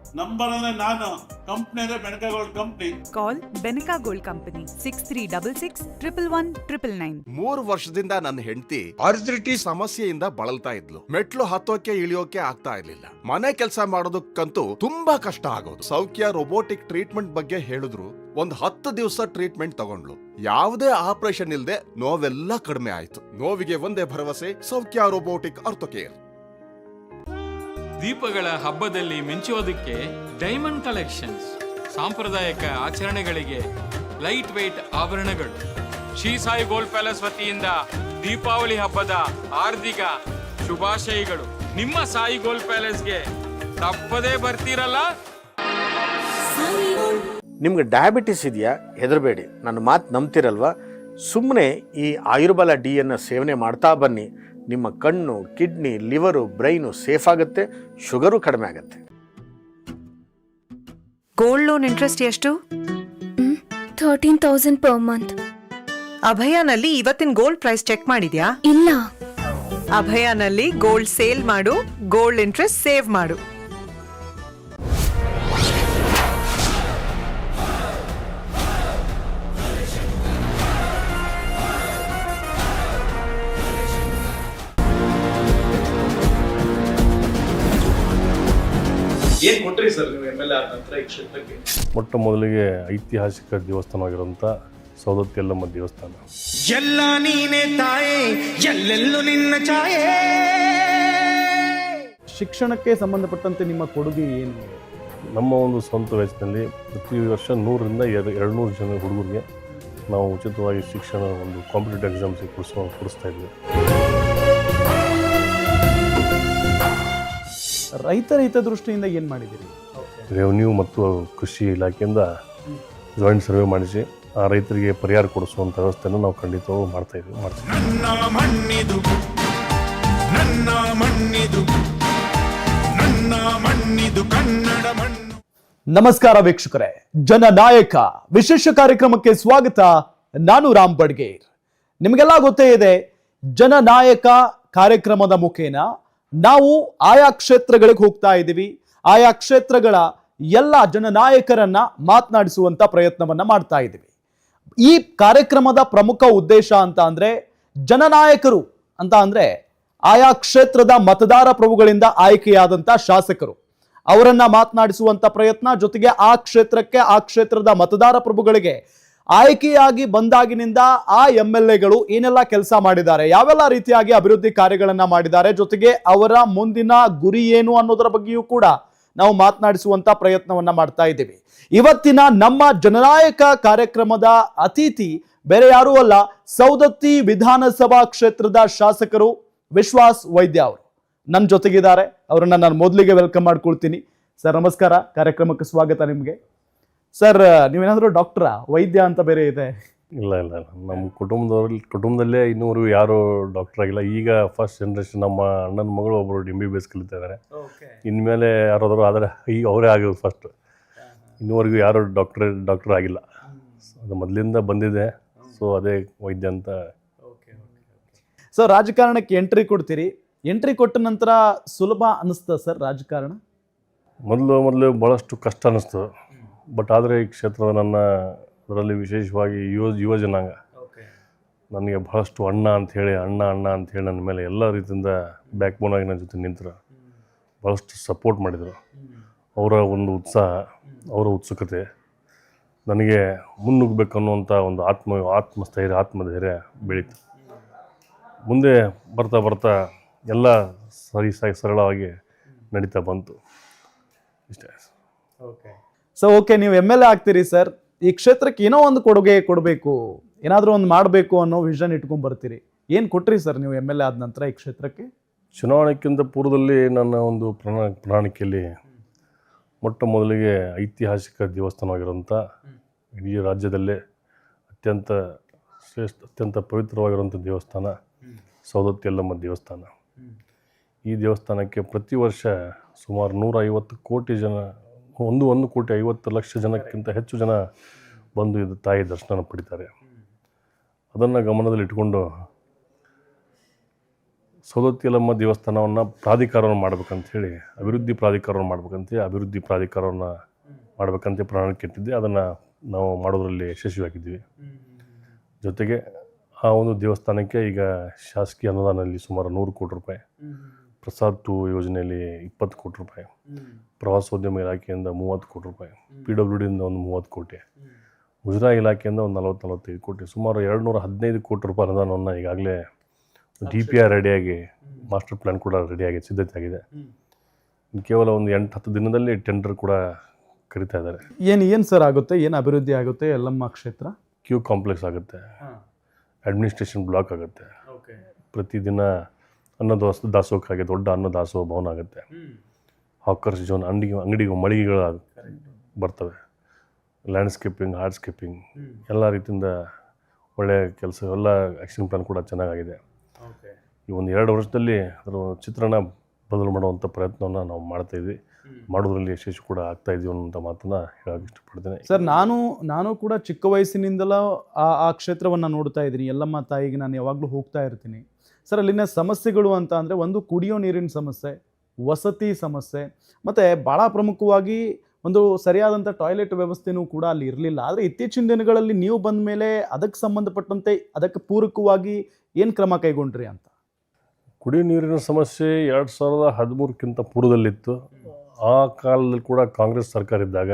ನಂಬರ್ ಅಂದ್ರೆ ನಾನು. ಕಂಪ್ನಿ ಅಂದ್ರೆ Benaka Gold company call Benaka Gold company six three double six triple one triple nine ಮೂರು ವರ್ಷದಿಂದ ನನ್ನ ಹೆಂಡತಿ ಅರ್ಜಿಟಿ ಸಮಸ್ಯೆಯಿಂದ ಬಳಲ್ತಾ ಇದ್ಲು. ಮೆಟ್ಲು ಹತ್ತೋಕೆ ಇಳಿಯೋಕೆ ಆಗ್ತಾ ಇರ್ಲಿಲ್ಲ. ಮನೆ ಕೆಲಸ ಮಾಡೋದಕ್ಕಂತೂ ತುಂಬಾ ಕಷ್ಟ ಆಗೋದು. ಸೌಖ್ಯ ರೋಬೋಟಿಕ್ ಟ್ರೀಟ್ಮೆಂಟ್ ಬಗ್ಗೆ ಹೇಳಿದ್ರು. ಒಂದ್ ಹತ್ತು ದಿವಸ ಟ್ರೀಟ್ಮೆಂಟ್ ತಗೊಂಡ್ಲು ಯಾವುದೇ ಆಪರೇಷನ್ ಇಲ್ಲದೆ ನೋವೆಲ್ಲ ಕಡಿಮೆ ಆಯ್ತು. ನೋವಿಗೆ ಒಂದೇ ಭರವಸೆ ಸೌಖ್ಯ ರೋಬೋಟಿಕ್ ಅರ್ಥೋಕೇರ್ ದೀಪಗಳ ಹಬ್ಬದಲ್ಲಿ ಮಿಂಚುವುದಕ್ಕೆ ಡೈಮಂಡ್ ಕಲೆಕ್ಷನ್ಸ್ ಸಾಂಪ್ರದಾಯಿಕ ಆಚರಣೆಗಳಿಗೆ ಲೈಟ್ ವೆಯ್ಟ್ ಆಭರಣಗಳು. ಶ್ರೀ ಸಾಯಿ ಗೋಲ್ಡ್ ಪ್ಯಾಲೇಸ್ ವತಿಯಿಂದ ದೀಪಾವಳಿ ಹಬ್ಬದ ಹಾರ್ದಿಕ ಶುಭಾಶಯಗಳು. ನಿಮ್ಮ ಸಾಯಿ ಗೋಲ್ಡ್ ಪ್ಯಾಲೇಸ್ಗೆ ತಪ್ಪದೇ ಬರ್ತೀರಲ್ಲ? ನಿಮ್ಗೆ ಡಯಾಬಿಟಿಸ್ ಇದೆಯಾ? ಹೆದರಬೇಡಿ. ನನ್ನ ಮಾತು ನಂಬ್ತಿರಲ್ವಾ? ಸುಮ್ಮನೆ ಈ ಆಯುರ್ಬಲ ಡಿಯನ್ನು ಸೇವನೆ ಮಾಡ್ತಾ ಬನ್ನಿ. ನಿಮ್ಮ ಕಣ್ಣು ಕಿಡ್ನಿ ಲಿವರು ಬ್ರೈನು ಸೇಫ್ ಆಗುತ್ತೆ ಶುಗರು ಕಡಿಮೆ ಆಗುತ್ತೆ. ಗೋಲ್ಡ್ ಲೋನ್ ಇಂಟ್ರೆಸ್ಟ್ ಎಷ್ಟು? ಥರ್ಟೀನ್ ತೌಸಂಡ್ ಪರ್ ಮಂತ್ ಅಭಯಾನಲ್ಲಿ ಇವತ್ತಿನ ಗೋಲ್ಡ್ ಪ್ರೈಸ್ ಚೆಕ್ ಮಾಡಿದ್ಯಾ? ಇಲ್ಲ. ಅಭಯಾನಲ್ಲಿ ಗೋಲ್ಡ್ ಸೇಲ್ ಮಾಡು ಗೋಲ್ಡ್ ಇಂಟ್ರೆಸ್ಟ್ ಸೇವ್ ಮಾಡು. ಏನ್ ಕೊಟ್ರಿ ಸರ್ ನೀವು ಎಂ ಎಲ್ ಎ ಆದ ನಂತರ ಈ ಕ್ಷೇತ್ರಕ್ಕೆ? ಮೊಟ್ಟ ಮೊದಲಿಗೆ ಐತಿಹಾಸಿಕ ದೇವಸ್ಥಾನವಾಗಿರುವಂಥ ಸೌದತ್ತಿ ಯಲ್ಲಮ್ಮ ದೇವಸ್ಥಾನ. ಎಲ್ಲ ನೀನೆ ತಾಯೇ ಎಲ್ಲೆಲ್ಲೂ ನಿನ್ನ ಛಾಯೆ. ಶಿಕ್ಷಣಕ್ಕೆ ಸಂಬಂಧಪಟ್ಟಂತೆ ನಿಮ್ಮ ಕೊಡುಗೆ ಏನು? ನಮ್ಮ ಒಂದು ಸ್ವಂತ ವೆಚ್ಚದಲ್ಲಿ ಪ್ರತಿ ವರ್ಷ ನೂರರಿಂದ ಎರಡು ಎರಡು ನೂರು ಜನ ಹುಡುಗರಿಗೆ ನಾವು ಉಚಿತವಾಗಿ ಶಿಕ್ಷಣ ಒಂದು ಕಾಂಪಿಟೇಟಿವ್ ಎಕ್ಸಾಮ್ಸಿಗೆ ಕೊಡಿಸೋ ಕೊಡಿಸ್ತಾ ಇದ್ವಿ. ರೈತರ ಹಿತದೃಷ್ಟಿಯಿಂದ ಏನು ಮಾಡಿದ್ದೀರಿ? ರೆವೆನ್ಯೂ ಮತ್ತು ಕೃಷಿ ಇಲಾಖೆಯಿಂದ ಜಾಯಿಂಟ್ ಸರ್ವೆ ಮಾಡಿಸಿ ಆ ರೈತರಿಗೆ ಪರಿಹಾರ ಕೊಡಿಸುವಂಥ ವ್ಯವಸ್ಥೆಯನ್ನು ನಾವು ಖಂಡಿತವಾಗೂ ಮಾಡ್ತಾ ಇದ್ದೀವಿ ಮಾಡ್ತೀವಿ. ನನ್ನ ಮಣ್ಣಿದು ನನ್ನ ಮಣ್ಣಿದು ನನ್ನ ಮಣ್ಣಿದು ಕನ್ನಡ ಮಣ್ಣು. ನಮಸ್ಕಾರ ವೀಕ್ಷಕರೇ. ಜನನಾಯಕ ವಿಶೇಷ ಕಾರ್ಯಕ್ರಮಕ್ಕೆ ಸ್ವಾಗತ. ನಾನು ರಾಮ್ ಬಡ್ಗೇರ್. ನಿಮಗೆಲ್ಲ ಗೊತ್ತೇ ಇದೆ ಜನನಾಯಕ ಕಾರ್ಯಕ್ರಮದ ಮುಖೇನ ನಾವು ಆಯಾ ಕ್ಷೇತ್ರಗಳಿಗೆ ಹೋಗ್ತಾ ಇದ್ದೀವಿ. ಆಯಾ ಕ್ಷೇತ್ರಗಳ ಎಲ್ಲ ಜನನಾಯಕರನ್ನ ಮಾತನಾಡಿಸುವಂತ ಪ್ರಯತ್ನವನ್ನ ಮಾಡ್ತಾ ಇದ್ದೀವಿ. ಈ ಕಾರ್ಯಕ್ರಮದ ಪ್ರಮುಖ ಉದ್ದೇಶ ಅಂತ ಅಂದ್ರೆ ಜನನಾಯಕರು ಅಂತ ಅಂದ್ರೆ ಆಯಾ ಕ್ಷೇತ್ರದ ಮತದಾರ ಪ್ರಭುಗಳಿಂದ ಆಯ್ಕೆಯಾದಂತ ಶಾಸಕರು. ಅವರನ್ನ ಮಾತನಾಡಿಸುವಂತ ಪ್ರಯತ್ನ ಜೊತೆಗೆ ಆ ಕ್ಷೇತ್ರಕ್ಕೆ ಆ ಕ್ಷೇತ್ರದ ಮತದಾರ ಪ್ರಭುಗಳಿಗೆ ಆಯ್ಕೆಯಾಗಿ ಬಂದಾಗಿನಿಂದ ಆ ಎಂ ಎಲ್ ಎಗಳು ಏನೆಲ್ಲ ಕೆಲಸ ಮಾಡಿದ್ದಾರೆ, ಯಾವೆಲ್ಲ ರೀತಿಯಾಗಿ ಅಭಿವೃದ್ಧಿ ಕಾರ್ಯಗಳನ್ನ ಮಾಡಿದ್ದಾರೆ, ಜೊತೆಗೆ ಅವರ ಮುಂದಿನ ಗುರಿ ಏನು ಅನ್ನೋದರ ಬಗ್ಗೆಯೂ ಕೂಡ ನಾವು ಮಾತನಾಡಿಸುವಂತ ಪ್ರಯತ್ನವನ್ನ ಮಾಡ್ತಾ ಇದ್ದೀವಿ. ಇವತ್ತಿನ ನಮ್ಮ ಜನನಾಯಕ ಕಾರ್ಯಕ್ರಮದ ಅತಿಥಿ ಬೇರೆ ಯಾರೂ ಅಲ್ಲ, ಸೌದತ್ತಿ ವಿಧಾನಸಭಾ ಕ್ಷೇತ್ರದ ಶಾಸಕರು ವಿಶ್ವಾಸ್ ವೈದ್ಯ ಅವರು. ನನ್ನ ಜೊತೆಗಿದ್ದಾರೆ, ಅವರನ್ನ ನಾನು ಮೊದಲಿಗೆ ವೆಲ್ಕಮ್ ಮಾಡ್ಕೊಳ್ತೀನಿ. ಸರ್, ನಮಸ್ಕಾರ, ಕಾರ್ಯಕ್ರಮಕ್ಕೆ ಸ್ವಾಗತ ನಿಮಗೆ. ಸರ್ ನೀವೇನಾದರೂ ಡಾಕ್ಟ್ರಾ? ವೈದ್ಯ ಅಂತ ಬೇರೆ ಇದೆ. ಇಲ್ಲ ಇಲ್ಲ ಇಲ್ಲ. ನಮ್ಮ ಕುಟುಂಬದವ್ರಲ್ಲಿ ಕುಟುಂಬದಲ್ಲೇ ಇನ್ನೂರು ಯಾರು ಡಾಕ್ಟರ್ ಆಗಿಲ್ಲ ಈಗ ಫಸ್ಟ್ ಜನ್ರೇಷನ್ ನಮ್ಮ ಅಣ್ಣನ ಮಗಳು ಒಬ್ಬರು ಎಂ ಬಿ ಬಿ ಎಸ್ ಕಲಿತಾ ಇದ್ದಾರೆ ಇನ್ಮೇಲೆ ಯಾರಾದರೂ ಆದರೆ ಈಗ ಅವರೇ ಆಗೋದು ಫಸ್ಟ್ ಇನ್ನೂವರೆಗೂ ಯಾರು ಡಾಕ್ಟ್ರ್ ಡಾಕ್ಟರ್ ಆಗಿಲ್ಲ ಅದು ಮೊದಲಿಂದ ಬಂದಿದೆ. ಸೊ ಅದೇ ವೈದ್ಯ ಅಂತ ಸೊ ರಾಜಕಾರಣಕ್ಕೆ ಎಂಟ್ರಿ ಕೊಡ್ತೀರಿ. ಎಂಟ್ರಿ ಕೊಟ್ಟ ನಂತರ ಸುಲಭ ಅನ್ನಿಸ್ತದೆ ಸರ್ ರಾಜಕಾರಣ? ಮೊದಲು ಮೊದಲು ಭಾಳಷ್ಟು ಕಷ್ಟ ಅನ್ನಿಸ್ತು ಬಟ್ ಆದರೆ ಈ ಕ್ಷೇತ್ರದ ನನ್ನ ಅದರಲ್ಲಿ ವಿಶೇಷವಾಗಿ ಯುವ ಯುವ ಜನಾಂಗ. ನನಗೆ ಬಹಳಷ್ಟು ಅಣ್ಣ ಅಂಥೇಳಿ ಅಣ್ಣ ಅಣ್ಣ ಅಂಥೇಳಿ ನನ್ನ ಮೇಲೆ ಎಲ್ಲ ರೀತಿಯಿಂದ ಬ್ಯಾಕ್ ಬೋನ್ ಆಗಿ ನನ್ನ ಜೊತೆ ನಿಂತರು ಭಾಳಷ್ಟು ಸಪೋರ್ಟ್ ಮಾಡಿದರು. ಅವರ ಒಂದು ಉತ್ಸಾಹ ಅವರ ಉತ್ಸುಕತೆ ನನಗೆ ಮುನ್ನುಗ್ಗಬೇಕು ಅನ್ನುವಂಥ ಒಂದು ಆತ್ಮ ಆತ್ಮಸ್ಥೈರ್ಯ ಆತ್ಮಧೈರ್ಯ ಬೆಳೀತು. ಮುಂದೆ ಬರ್ತಾ ಬರ್ತಾ ಎಲ್ಲ ಸರಿ ಸಾಗಿ ಸರಳವಾಗಿ ನಡೀತಾ ಬಂತು. ಇಷ್ಟೇ. ಸೊ ಓಕೆ ನೀವು ಎಂ ಎಲ್ ಎ ಆಗ್ತೀರಿ ಸರ್ ಈ ಕ್ಷೇತ್ರಕ್ಕೆ ಏನೋ ಒಂದು ಕೊಡುಗೆ ಕೊಡಬೇಕು. ಏನಾದರೂ ಒಂದು ಮಾಡಬೇಕು ಅನ್ನೋ ವಿಷನ್ ಇಟ್ಕೊಂಡು ಬರ್ತೀರಿ. ಏನು ಕೊಟ್ರಿ ಸರ್ ನೀವು ಎಂ ಎಲ್ ಎ ಆದ ನಂತರ ಈ ಕ್ಷೇತ್ರಕ್ಕೆ? ಚುನಾವಣೆಗಿಂತ ಪೂರ್ವದಲ್ಲಿ ನನ್ನ ಒಂದು ಪ್ರಣ, ಪ್ರಣಾಳಿಕೆಯಲ್ಲಿ ಮೊಟ್ಟ ಮೊದಲಿಗೆ ಐತಿಹಾಸಿಕ ದೇವಸ್ಥಾನವಾಗಿರುವಂಥ ಇಡೀ ರಾಜ್ಯದಲ್ಲೇ ಅತ್ಯಂತ ಶ್ರೇಷ್ಠ, ಅತ್ಯಂತ ಪವಿತ್ರವಾಗಿರುವಂಥ ದೇವಸ್ಥಾನ ಸೌದತ್ತಿ ಯಲ್ಲಮ್ಮ ದೇವಸ್ಥಾನ. ಈ ದೇವಸ್ಥಾನಕ್ಕೆ ಪ್ರತಿ ವರ್ಷ ಸುಮಾರು ನೂರ ಐವತ್ತು ಕೋಟಿ ಜನ ಒಂದು ಒಂದು ಕೋಟಿ ಐವತ್ತು ಲಕ್ಷ ಜನಕ್ಕಿಂತ ಹೆಚ್ಚು ಜನ ಬಂದು ಇದು ತಾಯಿ ದರ್ಶನ ಪಡಿತಾರೆ. ಅದನ್ನು ಗಮನದಲ್ಲಿ ಸೌದತ್ತಿಯಲಮ್ಮ ದೇವಸ್ಥಾನವನ್ನು ಪ್ರಾಧಿಕಾರವನ್ನು ಮಾಡಬೇಕಂಥೇಳಿ ಅಭಿವೃದ್ಧಿ ಪ್ರಾಧಿಕಾರವನ್ನು ಮಾಡ್ಬೇಕಂತ, ಅಭಿವೃದ್ಧಿ ಪ್ರಾಧಿಕಾರವನ್ನು ಮಾಡ್ಬೇಕಂತ ಪ್ರಣಾಳಿಕೆ ಇಟ್ಟಿದ್ದೆ ಅದನ್ನು ನಾವು ಮಾಡೋದರಲ್ಲಿ ಯಶಸ್ವಿಯಾಗಿದ್ದೀವಿ. ಜೊತೆಗೆ ಆ ಒಂದು ದೇವಸ್ಥಾನಕ್ಕೆ ಈಗ ಶಾಸಕೀಯ ಅನುದಾನದಲ್ಲಿ ಸುಮಾರು ನೂರು ಕೋಟಿ ರೂಪಾಯಿ ಪ್ರಸಾದ್ ಟು ಯೋಜನೆಯಲ್ಲಿ ಇಪ್ಪತ್ತು ಕೋಟಿ ರೂಪಾಯಿ. ಪ್ರವಾಸೋದ್ಯಮ ಇಲಾಖೆಯಿಂದ ಮೂವತ್ತು ಕೋಟಿ ರೂಪಾಯಿ. ಪಿ ಡಬ್ಲ್ಯೂ ಡಿಯಿಂದ ಒಂದು ಮೂವತ್ತು ಕೋಟಿ. ಮುಜರಾಯಿ ಇಲಾಖೆಯಿಂದ ಒಂದು ನಲವತ್ತು ನಲವತ್ತೈದು ಕೋಟಿ. ಸುಮಾರು ಎರಡು ನೂರ ಹದಿನೈದು ಕೋಟಿ ರೂಪಾಯಿ ಅನುದಾನವನ್ನು ಈಗಾಗಲೇ ಡಿ ಪಿ ಆರ್ ರೆಡಿಯಾಗಿ ಮಾಸ್ಟರ್ ಪ್ಲ್ಯಾನ್ ಕೂಡ ರೆಡಿಯಾಗಿ ಸಿದ್ಧತೆ ಆಗಿದೆ. ಕೇವಲ ಒಂದು ಎಂಟು ಹತ್ತು ದಿನದಲ್ಲಿ ಟೆಂಡರ್ ಕೂಡ ಕರಿತಾ ಇದ್ದಾರೆ. ಏನು ಏನು ಸರ್ ಆಗುತ್ತೆ? ಏನು ಅಭಿವೃದ್ಧಿ ಆಗುತ್ತೆ? ಎಲ್ಲಮ್ಮ ಕ್ಷೇತ್ರ? ಕ್ಯೂ ಕಾಂಪ್ಲೆಕ್ಸ್ ಆಗುತ್ತೆ. ಅಡ್ಮಿನಿಸ್ಟ್ರೇಷನ್ ಬ್ಲಾಕ್ ಆಗುತ್ತೆ. ಪ್ರತಿದಿನ ಅನ್ನ ದಾಸ ದಾಸೋಹಕ್ಕಾಗಿ ದೊಡ್ಡ ಅನ್ನ ದಾಸೋಹ ಭವನ ಆಗುತ್ತೆ. ಹಾಕರ್ಸ್ ಜೋನ್ ಅಂಗಡಿ ಅಂಗಡಿಗೆ ಮಳಿಗೆಗಳು ಬರ್ತವೆ. ಲ್ಯಾಂಡ್ಸ್ಕೇಪಿಂಗ್ ಹಾರ್ಡ್ಸ್ಕೇಪಿಂಗ್ ಎಲ್ಲ ರೀತಿಯಿಂದ ಒಳ್ಳೆಯ ಕೆಲಸ ಎಲ್ಲ ಆ್ಯಕ್ಷನ್ ಪ್ಲಾನ್ ಕೂಡ ಚೆನ್ನಾಗಿದೆ ಈ ಒಂದು ಎರಡು ವರ್ಷದಲ್ಲಿ ಅದರ ಚಿತ್ರಣ ಬದಲು ಮಾಡುವಂಥ ಪ್ರಯತ್ನವನ್ನು ನಾವು ಮಾಡ್ತಾಯಿದ್ವಿ ಮಾಡೋದ್ರಲ್ಲಿ ಯಶಸ್ಸು ಕೂಡ ಆಗ್ತಾ ಇದೀವಿ ಅನ್ನೋಂಥ ಮಾತನ್ನು ಹೇಳೋಕೆ ಇಷ್ಟಪಡ್ತೇನೆ. ಸರ್ ನಾನು ನಾನು ಕೂಡ ಚಿಕ್ಕ ವಯಸ್ಸಿನಿಂದಲೂ ಆ ಆ ಕ್ಷೇತ್ರವನ್ನು ನೋಡ್ತಾ ಇದ್ದೀನಿ. ಎಲ್ಲಮ್ಮ ತಾಯಿಗೆ ನಾನು ಯಾವಾಗಲೂ ಹೋಗ್ತಾ ಇರ್ತೀನಿ. ಸರ್, ಅಲ್ಲಿನ ಸಮಸ್ಯೆಗಳು ಅಂತ ಅಂದರೆ ಒಂದು ಕುಡಿಯೋ ನೀರಿನ ಸಮಸ್ಯೆ, ವಸತಿ ಸಮಸ್ಯೆ, ಮತ್ತು ಭಾಳ ಪ್ರಮುಖವಾಗಿ ಒಂದು ಸರಿಯಾದಂಥ ಟಾಯ್ಲೆಟ್ ವ್ಯವಸ್ಥೆನೂ ಕೂಡ ಅಲ್ಲಿ ಇರಲಿಲ್ಲ. ಆದರೆ ಇತ್ತೀಚಿನ ದಿನಗಳಲ್ಲಿ ನೀವು ಬಂದ ಮೇಲೆ ಅದಕ್ಕೆ ಸಂಬಂಧಪಟ್ಟಂತೆ ಅದಕ್ಕೆ ಪೂರಕವಾಗಿ ಏನು ಕ್ರಮ ಕೈಗೊಂಡ್ರಿ ಅಂತ? ಕುಡಿಯೋ ನೀರಿನ ಸಮಸ್ಯೆ ಎರಡು ಸಾವಿರದ ಹದಿಮೂರಕ್ಕಿಂತ ಪೂರ್ವದಲ್ಲಿತ್ತು. ಆ ಕಾಲದಲ್ಲಿ ಕೂಡ ಕಾಂಗ್ರೆಸ್ ಸರ್ಕಾರ ಇದ್ದಾಗ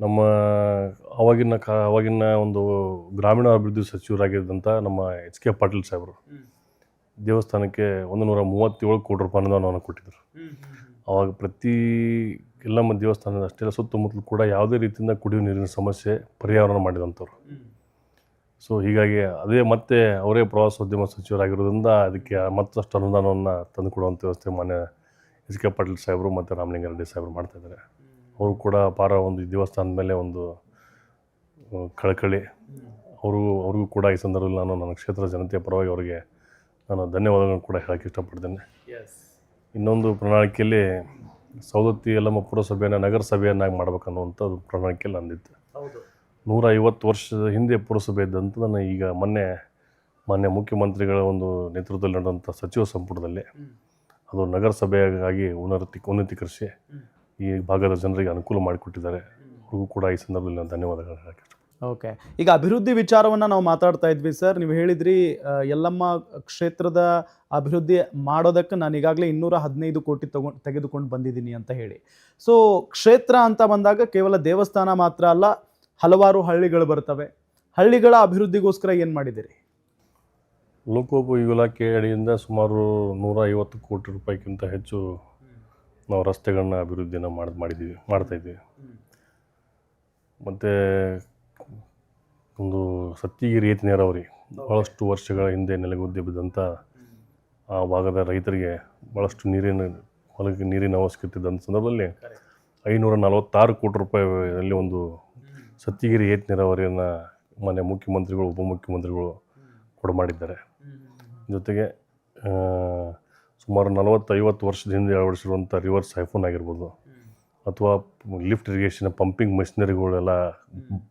ನಮ್ಮ ಅವಾಗಿನ ಕಾ ಅವಾಗಿನ ಒಂದು ಗ್ರಾಮೀಣ ಅಭಿವೃದ್ಧಿ ಸಚಿವರಾಗಿದ್ದಂಥ ನಮ್ಮ ಎಚ್ ಕೆ ಪಾಟೀಲ್ ಸಾಹೇಬರು. ದೇವಸ್ಥಾನಕ್ಕೆ ಒಂದು ನೂರ ಮೂವತ್ತೇಳು ಕೋಟಿ ರೂಪಾಯಿ ಅನುದಾನವನ್ನು ಕೊಟ್ಟಿದ್ದರು ಅವಾಗ ಪ್ರತಿ ಎಲ್ಲಮ್ಮ ದೇವಸ್ಥಾನದ ಅಷ್ಟೆಲ್ಲ ಸುತ್ತಮುತ್ತಲು ಕೂಡ ಯಾವುದೇ ರೀತಿಯಿಂದ ಕುಡಿಯುವ ನೀರಿನ ಸಮಸ್ಯೆ ಪರಿಹಾರ ಮಾಡಿದಂಥವ್ರು. ಸೊ ಹೀಗಾಗಿ ಅದೇ ಮತ್ತೆ ಅವರೇ ಪ್ರವಾಸೋದ್ಯಮ ಸಚಿವರಾಗಿರೋದ್ರಿಂದ ಅದಕ್ಕೆ ಮತ್ತಷ್ಟು ಅನುದಾನವನ್ನು ತಂದುಕೊಡುವಂಥ ವ್ಯವಸ್ಥೆ ಮಾನ್ಯ ಎಚ್ ಕೆ ಪಾಟೀಲ್ ಸಾಹೇಬರು ಮತ್ತು ರಾಮಲಿಂಗಾರೆಡ್ಡಿ ಸಾಹೇಬರು ಮಾಡ್ತಾಯಿದ್ದಾರೆ ಅವರು ಕೂಡ ಅಪಾರ ಒಂದು ದೇವಸ್ಥಾನದ ಮೇಲೆ ಒಂದು ಕಳಕಳಿ. ಅವರು ಅವ್ರಿಗೂ ಕೂಡ ಈ ಸಂದರ್ಭದಲ್ಲಿ ನಾನು ನನ್ನ ಕ್ಷೇತ್ರ ಜನತೆಯ ಪರವಾಗಿ ಅವರಿಗೆ ನಾನು ಧನ್ಯವಾದಗಳನ್ನು ಕೂಡ ಹೇಳೋಕ್ಕೆ ಇಷ್ಟಪಡ್ತೇನೆ. ಇನ್ನೊಂದು ಪ್ರಣಾಳಿಕೆಯಲ್ಲಿ ಸವದತ್ತಿ ಯಲ್ಲಮ್ಮ ಪುರಸಭೆಯನ್ನು ನಗರಸಭೆಯನ್ನಾಗಿ ಮಾಡ್ಬೇಕನ್ನುವಂಥದ್ದು ಪ್ರಣಾಳಿಕೆಯಲ್ಲಿ ಅಂದಿತ್ತು. ನೂರ ಐವತ್ತು ವರ್ಷದ ಹಿಂದೆ ಪುರಸಭೆ ಇದ್ದಂಥದ್ದನ್ನು ಈಗ ಮೊನ್ನೆ ಮಾನ್ಯ ಮುಖ್ಯಮಂತ್ರಿಗಳ ಒಂದು ನೇತೃತ್ವದಲ್ಲಿ ನಡೆದಂಥ ಸಚಿವ ಸಂಪುಟದಲ್ಲಿ ಅದು ನಗರಸಭೆಯಾಗಿ ಉನ್ನತಿ ಉನ್ನತೀಕರಿಸಿ ಈ ಭಾಗದ ಜನರಿಗೆ ಅನುಕೂಲ ಮಾಡಿಕೊಟ್ಟಿದ್ದಾರೆ. ಅವ್ರಿಗೂ ಕೂಡ ಈ ಸಂದರ್ಭದಲ್ಲಿ ನಾನು ಧನ್ಯವಾದಗಳು ಹೇಳಕ್ಕೆ ಇಷ್ಟಪಡ್ತೀನಿ. ಓಕೆ. ಈಗ ಅಭಿವೃದ್ಧಿ ವಿಚಾರವನ್ನು ನಾವು ಮಾತಾಡ್ತಾ ಇದ್ವಿ ಸರ್. ನೀವು ಹೇಳಿದ್ರಿ ಎಲ್ಲಮ್ಮ ಯಲ್ಲಮ್ಮ ಕ್ಷೇತ್ರದ ಅಭಿವೃದ್ಧಿ ಮಾಡೋದಕ್ಕೆ ನಾನು ಈಗಾಗಲೇ ಇನ್ನೂರ ಹದಿನೈದು ಕೋಟಿ ತಗೊಂಡು ತೆಗೆದುಕೊಂಡು ಬಂದಿದ್ದೀನಿ ಅಂತ ಹೇಳಿ. ಸೊ ಕ್ಷೇತ್ರ ಅಂತ ಬಂದಾಗ ಕೇವಲ ದೇವಸ್ಥಾನ ಮಾತ್ರ ಅಲ್ಲ ಹಲವಾರು ಹಳ್ಳಿಗಳು ಬರ್ತವೆ. ಹಳ್ಳಿಗಳ ಅಭಿವೃದ್ಧಿಗೋಸ್ಕರ ಏನು ಮಾಡಿದ್ದೀರಿ ಲೋಕೋಪಯೋಗಿ ಇಲಾಖೆ ಅಡಿಯಿಂದ ಸುಮಾರು ನೂರ ಐವತ್ತು ಕೋಟಿ ರೂಪಾಯಿಗಿಂತ ಹೆಚ್ಚು ನಾವು ರಸ್ತೆಗಳನ್ನ ಅಭಿವೃದ್ಧಿನ ಮಾಡಿ ಮಾಡಿದ್ದೀವಿ ಮಾಡ್ತಾಯಿದ್ದೀವಿ ಮತ್ತು ಒಂದು ಸತ್ತಿಗಿರಿ ಏತ ನೀರಾವರಿ ಭಾಳಷ್ಟು ವರ್ಷಗಳ ಹಿಂದೆ ನೆಲೆಗುದ್ದಿ ಬಿದ್ದಂಥ ಆ ಭಾಗದ ರೈತರಿಗೆ ಭಾಳಷ್ಟು ನೀರಿನ ಹೊಲಕ್ಕೆ ನೀರಿನ ಅವಶ್ಯಕತೆ ಇದ್ದಂಥ ಸಂದರ್ಭದಲ್ಲಿ ಐನೂರ ನಲವತ್ತಾರು ಕೋಟಿ ರೂಪಾಯಿಯಲ್ಲಿ ಒಂದು ಸತ್ತಿಗಿರಿ ಏತ್ ನೀರಾವರಿಯನ್ನು ಮಾನ್ಯ ಮುಖ್ಯಮಂತ್ರಿಗಳು, ಉಪಮುಖ್ಯಮಂತ್ರಿಗಳು ಕೊಡು ಮಾಡಿದ್ದಾರೆ ಜೊತೆಗೆ ಸುಮಾರು ನಲವತ್ತು ಐವತ್ತು ವರ್ಷದ ಹಿಂದೆ ಅಳವಡಿಸಿರುವಂಥ ರಿವರ್ಸ್ ಐಫೋನ್ ಆಗಿರ್ಬೋದು. ಅಥವಾ ಲಿಫ್ಟ್ ಇರಿಗೇಷನ್ ಪಂಪಿಂಗ್ ಮೆಷಿನರಿಗಳೆಲ್ಲ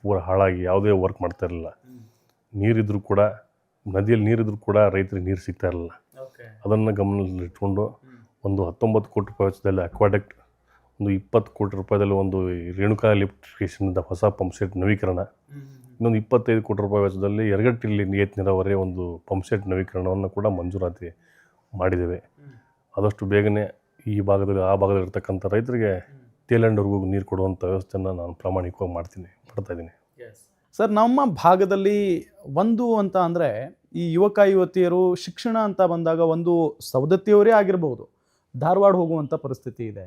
ಪೂರ ಹಾಳಾಗಿ ಯಾವುದೇ ವರ್ಕ್ ಮಾಡ್ತಾ ಇರಲಿಲ್ಲ. ನೀರಿದ್ರೂ ಕೂಡ ನದಿಯಲ್ಲಿ ನೀರಿದ್ರೂ ಕೂಡ ರೈತರಿಗೆ ನೀರು ಸಿಗ್ತಾ ಇರಲಿಲ್ಲ. ಅದನ್ನು ಗಮನದಲ್ಲಿಟ್ಕೊಂಡು ಒಂದು ಹತ್ತೊಂಬತ್ತು ಕೋಟಿ ರೂಪಾಯಿ ವೆಚ್ಚದಲ್ಲಿ ಅಕ್ವಾಡೆಕ್ಟ್ ಒಂದು ಇಪ್ಪತ್ತು ಕೋಟಿ ರೂಪಾಯಿದಲ್ಲಿ ಒಂದು ರೇಣುಕಾ ಲಿಫ್ಟ್ ಇರಿಗೇಷನ್ದ ಹೊಸ ಪಂಪ್ ಸೆಟ್ ನವೀಕರಣ ಇನ್ನೊಂದು ಇಪ್ಪತ್ತೈದು ಕೋಟಿ ರೂಪಾಯಿ ವೆಚ್ಚದಲ್ಲಿ ಎರಗಟ್ಟಿಲ್ಲಿ ಏತ್ ನೀರಾವರಿ ಒಂದು ಪಂಪ್ ಸೆಟ್ ನವೀಕರಣವನ್ನು ಕೂಡ ಮಂಜೂರಾತಿ ಮಾಡಿದ್ದೇವೆ. ಆದಷ್ಟು ಬೇಗನೆ ಈ ಭಾಗದಲ್ಲಿ ಆ ಭಾಗದಲ್ಲಿ ಇರ್ತಕ್ಕಂಥ ರೈತರಿಗೆ ತೇಲಂಡವ್ರಿಗೂ ನೀರು ಕೊಡುವಂಥ ವ್ಯವಸ್ಥೆಯನ್ನು ನಾನು ಪ್ರಾಮಾಣಿಕವಾಗಿ ಮಾಡ್ತೀನಿ ಮಾಡ್ತಾ ಇದ್ದೀನಿ. ಸರ್ ನಮ್ಮ ಭಾಗದಲ್ಲಿ ಒಂದು ಅಂತ ಅಂದರೆ ಈ ಯುವಕ ಯುವತಿಯರು ಶಿಕ್ಷಣ ಅಂತ ಬಂದಾಗ ಒಂದು ಸವದತ್ತಿಯವರೇ ಆಗಿರ್ಬೋದು ಧಾರವಾಡ ಹೋಗುವಂಥ ಪರಿಸ್ಥಿತಿ ಇದೆ.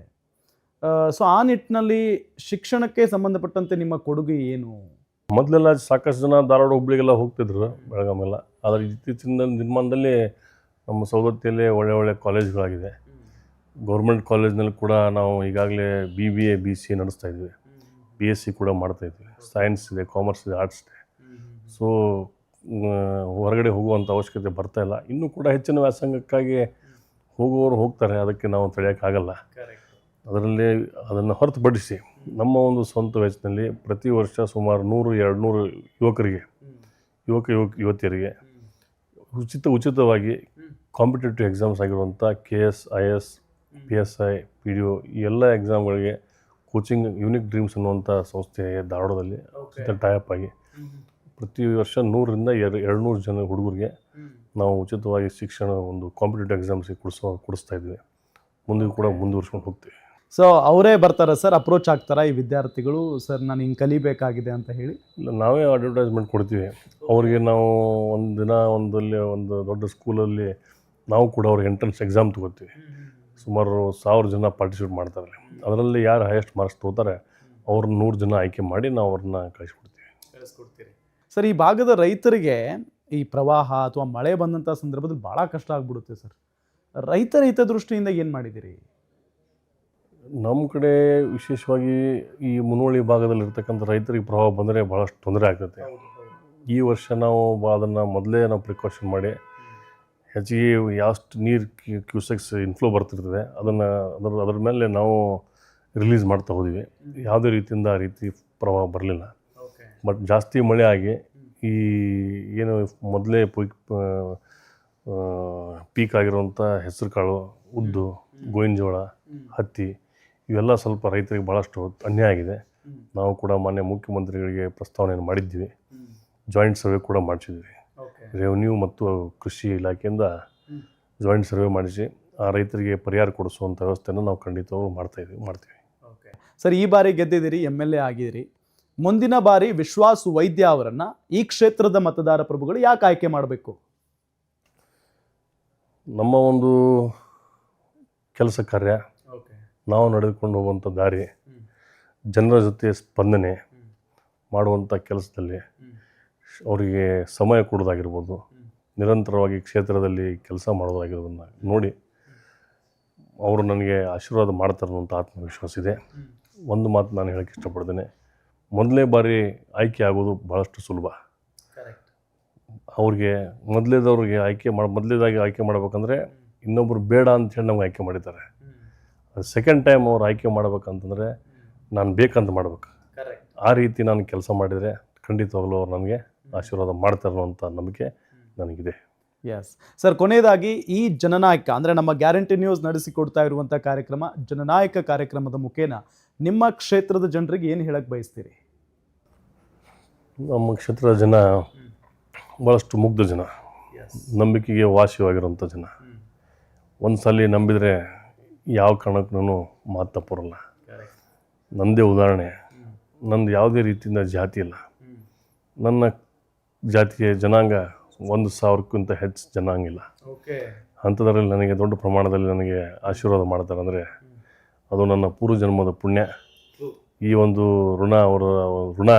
ಸೊ ಆ ನಿಟ್ಟಿನಲ್ಲಿ ಶಿಕ್ಷಣಕ್ಕೆ ಸಂಬಂಧಪಟ್ಟಂತೆ ನಿಮ್ಮ ಕೊಡುಗೆ ಏನು? ಮೊದಲೆಲ್ಲ ಸಾಕಷ್ಟು ಜನ ಧಾರವಾಡ ಹುಬ್ಳಿಗೆಲ್ಲ ಹೋಗ್ತಿದ್ರು ಬೆಳಗಾಮೆಲ್ಲ ಆದರೆ ಇತ್ತೀಚಿನ ದಿನಮಾನದಲ್ಲಿ ನಮ್ಮ ಸವದತ್ತಿಯಲ್ಲೇ ಒಳ್ಳೆ ಒಳ್ಳೆ ಕಾಲೇಜ್ಗಳಾಗಿದೆ ಗೌರ್ಮೆಂಟ್ ಕಾಲೇಜ್ನಲ್ಲಿ ಕೂಡ ನಾವು ಈಗಾಗಲೇ B B A B C A ನಡೆಸ್ತಾ ಇದ್ವಿ. ಬಿ ಎಸ್ ಸಿ ಕೂಡ ಮಾಡ್ತಾ ಇದ್ವಿ. ಸೈನ್ಸ್ ಇದೆ ಕಾಮರ್ಸ್ ಇದೆ ಆರ್ಟ್ಸ್ ಇದೆ. ಸೊ ಹೊರಗಡೆ ಹೋಗುವಂಥ ಅವಶ್ಯಕತೆ ಬರ್ತಾ ಇಲ್ಲ. ಇನ್ನೂ ಕೂಡ ಹೆಚ್ಚಿನ ವ್ಯಾಸಂಗಕ್ಕಾಗಿ ಹೋಗುವವರು ಹೋಗ್ತಾರೆ. ಅದಕ್ಕೆ ನಾವು ತಡೆಯೋಕ್ಕಾಗಲ್ಲ ಅದರಲ್ಲಿ ಅದನ್ನು ಹೊರತುಪಡಿಸಿ ನಮ್ಮ ಒಂದು ಸ್ವಂತ ವೆಚ್ಚದಲ್ಲಿ ಪ್ರತಿ ವರ್ಷ ಸುಮಾರು ನೂರು ಎರಡು ನೂರು ಯುವಕರಿಗೆ ಯುವಕ ಯುವಕ ಯುವತಿಯರಿಗೆ ಉಚಿತ ಉಚಿತವಾಗಿ ಕಾಂಪಿಟೇಟಿವ್ ಎಕ್ಸಾಮ್ಸ್ ಆಗಿರುವಂಥ K S I S P S I P D O ಈ ಎಲ್ಲ ಎಕ್ಸಾಮ್ಗಳಿಗೆ ಕೋಚಿಂಗ್ ಯೂನಿಕ್ ಡ್ರೀಮ್ಸ್ ಅನ್ನುವಂಥ ಸಂಸ್ಥೆ ಧಾರವಾಡದಲ್ಲಿ ಟೈಅಪ್ ಟೈಪ್ ಆಗಿ. ಪ್ರತಿ ವರ್ಷ ನೂರರಿಂದ ಎರಡು ಎರಡುನೂರು ಜನ ಹುಡುಗರಿಗೆ ನಾವು ಉಚಿತವಾಗಿ ಶಿಕ್ಷಣ ಒಂದು ಕಾಂಪಿಟೇಟಿವ್ ಎಕ್ಸಾಮ್ಸ್ಗೆ ಕೊಡಿಸೋ ಕೊಡಿಸ್ತಾ ಇದ್ದೀವಿ. ಮುಂದಿಗೂ ಕೂಡ ಮುಂದುವರ್ಸ್ಕೊಂಡು ಹೋಗ್ತೀವಿ. ಸೊ ಅವರೇ ಬರ್ತಾರೆ ಸರ್ ಅಪ್ರೋಚ್ ಆಗ್ತಾರೆ ಈ ವಿದ್ಯಾರ್ಥಿಗಳು? ಸರ್ ನಾನು ಹಿಂಗೆ ಕಲಿಬೇಕಾಗಿದೆ ಅಂತ ಹೇಳಿ. ಇಲ್ಲ ನಾವೇ ಅಡ್ವರ್ಟೈಸ್ಮೆಂಟ್ ಕೊಡ್ತೀವಿ. ಅವರಿಗೆ ನಾವು ಒಂದು ದಿನ ಒಂದಲ್ಲಿ ಒಂದು ದೊಡ್ಡ ಸ್ಕೂಲಲ್ಲಿ ನಾವು ಕೂಡ ಅವ್ರಿಗೆ ಎಂಟ್ರೆನ್ಸ್ ಎಕ್ಸಾಮ್ ತೊಗೋತೀವಿ. ಸುಮಾರು ಸಾವಿರ ಜನ ಪಾರ್ಟಿಸಿಪೇಟ್ ಮಾಡ್ತಾರೆ. ಅದರಲ್ಲಿ ಯಾರು ಹೈಯೆಸ್ಟ್ ಮಾರ್ಕ್ಸ್ ತೊಗೋತಾರೆ ಅವ್ರನ್ನ ನೂರು ಜನ ಆಯ್ಕೆ ಮಾಡಿ ನಾವು ಅವ್ರನ್ನ ಕಳಿಸ್ಕೊಡ್ತೀವಿ. ಸರ್ ಈ ಭಾಗದ ರೈತರಿಗೆ ಈ ಪ್ರವಾಹ ಅಥವಾ ಮಳೆ ಬಂದಂಥ ಸಂದರ್ಭದಲ್ಲಿ ಭಾಳ ಕಷ್ಟ ಆಗ್ಬಿಡುತ್ತೆ ಸರ್. ರೈತರ ಹಿತದೃಷ್ಟಿಯಿಂದ ಏನು ಮಾಡಿದ್ದೀರಿ? ನಮ್ಮ ಕಡೆ ವಿಶೇಷವಾಗಿ ಈ ಮುನ್ನೋಳಿ ಭಾಗದಲ್ಲಿ ಇರ್ತಕ್ಕಂಥ ರೈತರಿಗೆ ಪ್ರವಾಹ ಬಂದರೆ ಭಾಳಷ್ಟು ತೊಂದರೆ ಆಗ್ತದೆ. ಈ ವರ್ಷ ನಾವು ಅದನ್ನು ಮೊದಲೇ ನಾವು ಪ್ರಿಕಾಷನ್ ಮಾಡಿ ಹೆಚ್ಚಿಗೆ ಎಷ್ಟು ನೀರು ಕ್ಯೂಸೆಕ್ಸ್ ಇನ್ಫ್ಲೋ ಬರ್ತಿರ್ತದೆ ಅದನ್ನು ಅದರ ಅದ್ರ ಮೇಲೆ ನಾವು ರಿಲೀಸ್ ಮಾಡ್ತಾ ಹೋದ್ವಿ. ಯಾವುದೇ ರೀತಿಯಿಂದ ಆ ರೀತಿ ಪ್ರಭಾವ ಬರಲಿಲ್ಲ. ಬಟ್ ಜಾಸ್ತಿ ಮಳೆ ಆಗಿ ಈ ಏನು ಮೊದಲೇ ಪೀಕ್ ಪೀಕ್ ಆಗಿರುವಂಥ ಹೆಸರು ಕಾಳು ಉದ್ದು ಗೋವಿನ ಜೋಳ ಹತ್ತಿ ಇವೆಲ್ಲ ಸ್ವಲ್ಪ ರೈತರಿಗೆ ಭಾಳಷ್ಟು ಅನ್ಯಾಯ ಆಗಿದೆ. ನಾವು ಕೂಡ ಮಾನ್ಯ ಮುಖ್ಯಮಂತ್ರಿಗಳಿಗೆ ಪ್ರಸ್ತಾವನೆಯನ್ನು ಮಾಡಿದ್ವಿ ಜಾಯಿಂಟ್ ಸರ್ವೆ ಕೂಡ ಮಾಡಿಸಿದ್ವಿ ರೆವೆನ್ಯೂ ಮತ್ತು ಕೃಷಿ ಇಲಾಖೆಯಿಂದ ಜಾಯಿಂಟ್ ಸರ್ವೆ ಮಾಡಿಸಿ ಆ ರೈತರಿಗೆ ಪರಿಹಾರ ಕೊಡಿಸುವಂಥ ವ್ಯವಸ್ಥೆಯನ್ನು ನಾವು ಖಂಡಿತವಾಗ್ಲೂ ಮಾಡ್ತಾಯಿದ್ವಿ ಮಾಡ್ತೀವಿ. ಸರ್ ಈ ಬಾರಿ ಗೆದ್ದಿದ್ದೀರಿ ಎಂ ಎಲ್ ಎ ಆಗಿದ್ದೀರಿ. ಮುಂದಿನ ಬಾರಿ ವಿಶ್ವಾಸ್ ವೈದ್ಯ ಅವರನ್ನು ಈ ಕ್ಷೇತ್ರದ ಮತದಾರ ಪ್ರಭುಗಳು ಯಾಕೆ ಆಯ್ಕೆ ಮಾಡಬೇಕು? ನಮ್ಮ ಒಂದು ಕೆಲಸ ಕಾರ್ಯ ನಾವು ನಡೆದುಕೊಂಡು ಹೋಗುವಂಥ ದಾರಿ ಜನರ ಜೊತೆ ಸ್ಪಂದನೆ ಮಾಡುವಂಥ ಕೆಲಸದಲ್ಲಿ ಅವರಿಗೆ ಸಮಯ ಕೊಡೋದಾಗಿರ್ಬೋದು ನಿರಂತರವಾಗಿ ಕ್ಷೇತ್ರದಲ್ಲಿ ಕೆಲಸ ಮಾಡೋದಾಗಿರೋದನ್ನು ನೋಡಿ ಅವರು ನನಗೆ ಆಶೀರ್ವಾದ ಮಾಡ್ತಾರೆ ಅಂತ ಆತ್ಮವಿಶ್ವಾಸ ಇದೆ. ಒಂದು ಮಾತು ನಾನು ಹೇಳಕ್ಕೆ ಇಷ್ಟಪಡ್ತೇನೆ. ಮೊದಲನೇ ಬಾರಿ ಆಯ್ಕೆ ಆಗೋದು ಭಾಳಷ್ಟು ಸುಲಭ. ಅವ್ರಿಗೆ ಮೊದಲೇದವ್ರಿಗೆ ಆಯ್ಕೆ ಮಾಡಿ ಮೊದಲೇದಾಗಿ ಆಯ್ಕೆ ಮಾಡ್ಬೇಕಂದ್ರೆ ಇನ್ನೊಬ್ಬರು ಬೇಡ ಅಂತೇಳಿ ನಮ್ಗೆ ಆಯ್ಕೆ ಮಾಡಿದ್ದಾರೆ. ಸೆಕೆಂಡ್ ಟೈಮ್ ಅವ್ರು ಆಯ್ಕೆ ಮಾಡ್ಬೇಕಂತಂದರೆ ನಾನು ಬೇಕಂತ ಮಾಡ್ಬೇಕು. ಆ ರೀತಿ ನಾನು ಕೆಲಸ ಮಾಡಿದರೆ ಖಂಡಿತವಾಗ್ಲೂ ಅವ್ರು ನನಗೆ ಆಶೀರ್ವಾದ ಮಾಡ್ತಾರೆ ಅನ್ನುವಂಥ ನಂಬಿಕೆ ನನಗಿದೆ. ಎಸ್ ಸರ್ ಕೊನೆಯದಾಗಿ ಈ ಜನನಾಯಕ ಅಂದರೆ ನಮ್ಮ ಗ್ಯಾರಂಟಿ ನ್ಯೂಸ್ ನಡೆಸಿಕೊಡ್ತಾ ಇರುವಂಥ ಕಾರ್ಯಕ್ರಮ ಜನನಾಯಕ ಕಾರ್ಯಕ್ರಮದ ಮುಖೇನ ನಿಮ್ಮ ಕ್ಷೇತ್ರದ ಜನರಿಗೆ ಏನು ಹೇಳಕ್ಕೆ ಬಯಸ್ತೀರಿ? ನಮ್ಮ ಕ್ಷೇತ್ರದ ಜನ ಭಾಳಷ್ಟು ಮುಗ್ಧ ಜನ. ನಂಬಿಕೆಗೆ ವಾಸಿಯಾಗಿರೋಂಥ ಜನ. ಒಂದು ಸಲ ನಂಬಿದರೆ ಯಾವ ಕಾರಣಕ್ಕೂ ಮಾತು ತಪ್ಪರಲ್ಲ ನಂದೇ ಉದಾಹರಣೆ. ನಂದು ಯಾವುದೇ ರೀತಿಯಿಂದ ಜಾತಿ ಇಲ್ಲ. ನನ್ನ ಜಾತಿಯ ಜನಾಂಗ ಒಂದು ಸಾವಿರಕ್ಕಿಂತ ಹೆಚ್ಚು ಜನಾಂಗಿಲ್ಲ ಓಕೆ. ಅಂಥದ್ರಲ್ಲಿ ನನಗೆ ದೊಡ್ಡ ಪ್ರಮಾಣದಲ್ಲಿ ನನಗೆ ಆಶೀರ್ವಾದ ಮಾಡ್ತಾರೆ ಅಂದರೆ ಅದು ನನ್ನ ಪೂರ್ವ ಜನ್ಮದ ಪುಣ್ಯ. ಈ ಒಂದು ಋಣ ಅವರ ಋಣ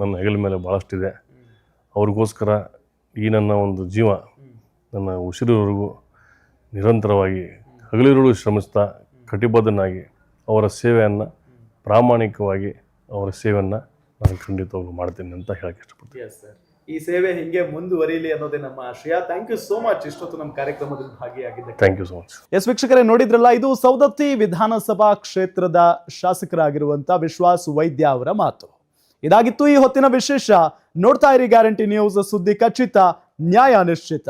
ನನ್ನ ಹೆಗಲ ಮೇಲೆ ಭಾಳಷ್ಟಿದೆ ಅವ್ರಿಗೋಸ್ಕರ ಈ ನನ್ನ ಒಂದು ಜೀವ ನನ್ನ ಉಸಿರಿವರೆಗೂ ನಿರಂತರವಾಗಿ ಹಗಲಿರುಳು ಶ್ರಮಿಸ್ತಾ ಕಟಿಬದ್ಧನಾಗಿ ಅವರ ಸೇವೆಯನ್ನು ಪ್ರಾಮಾಣಿಕವಾಗಿ ಅವರ ಸೇವೆಯನ್ನು ನಾನು ಖಂಡಿತವಾಗಿ ಮಾಡ್ತೀನಿ ಅಂತ ಹೇಳಕ್ಕೆ ಇಷ್ಟಪಡ್ತೀನಿ. ಈ ಸೇವೆ ಹಿಂಗೆ ಮುಂದುವರಿಲಿ ಅನ್ನೋದೇ ನಮ್ಮ ಆಶಯ. ಥ್ಯಾಂಕ್ ಯು ಸೋ ಮಚ್ ಇಷ್ಟೊತ್ತು ನಮ್ಮ ಕಾರ್ಯಕ್ರಮದಲ್ಲಿ ಭಾಗಿಯಾಗಿದೆ thank you so much yes ವೀಕ್ಷಕರೇ ನೋಡಿದ್ರಲ್ಲ ಇದು ಸೌದತ್ತಿ ವಿಧಾನಸಭಾ ಕ್ಷೇತ್ರದ ಶಾಸಕರಾಗಿರುವಂತಹ ವಿಶ್ವಾಸ್ ವೈದ್ಯ ಅವರ ಮಾತು. ಇದಾಗಿತ್ತು ಈ ಹೊತ್ತಿನ ವಿಶೇಷ. ನೋಡ್ತಾ ಇರಿ ಗ್ಯಾರಂಟಿ ನ್ಯೂಸ್ ಸುದ್ದಿ ಖಚಿತ ನ್ಯಾಯ ನಿಶ್ಚಿತ.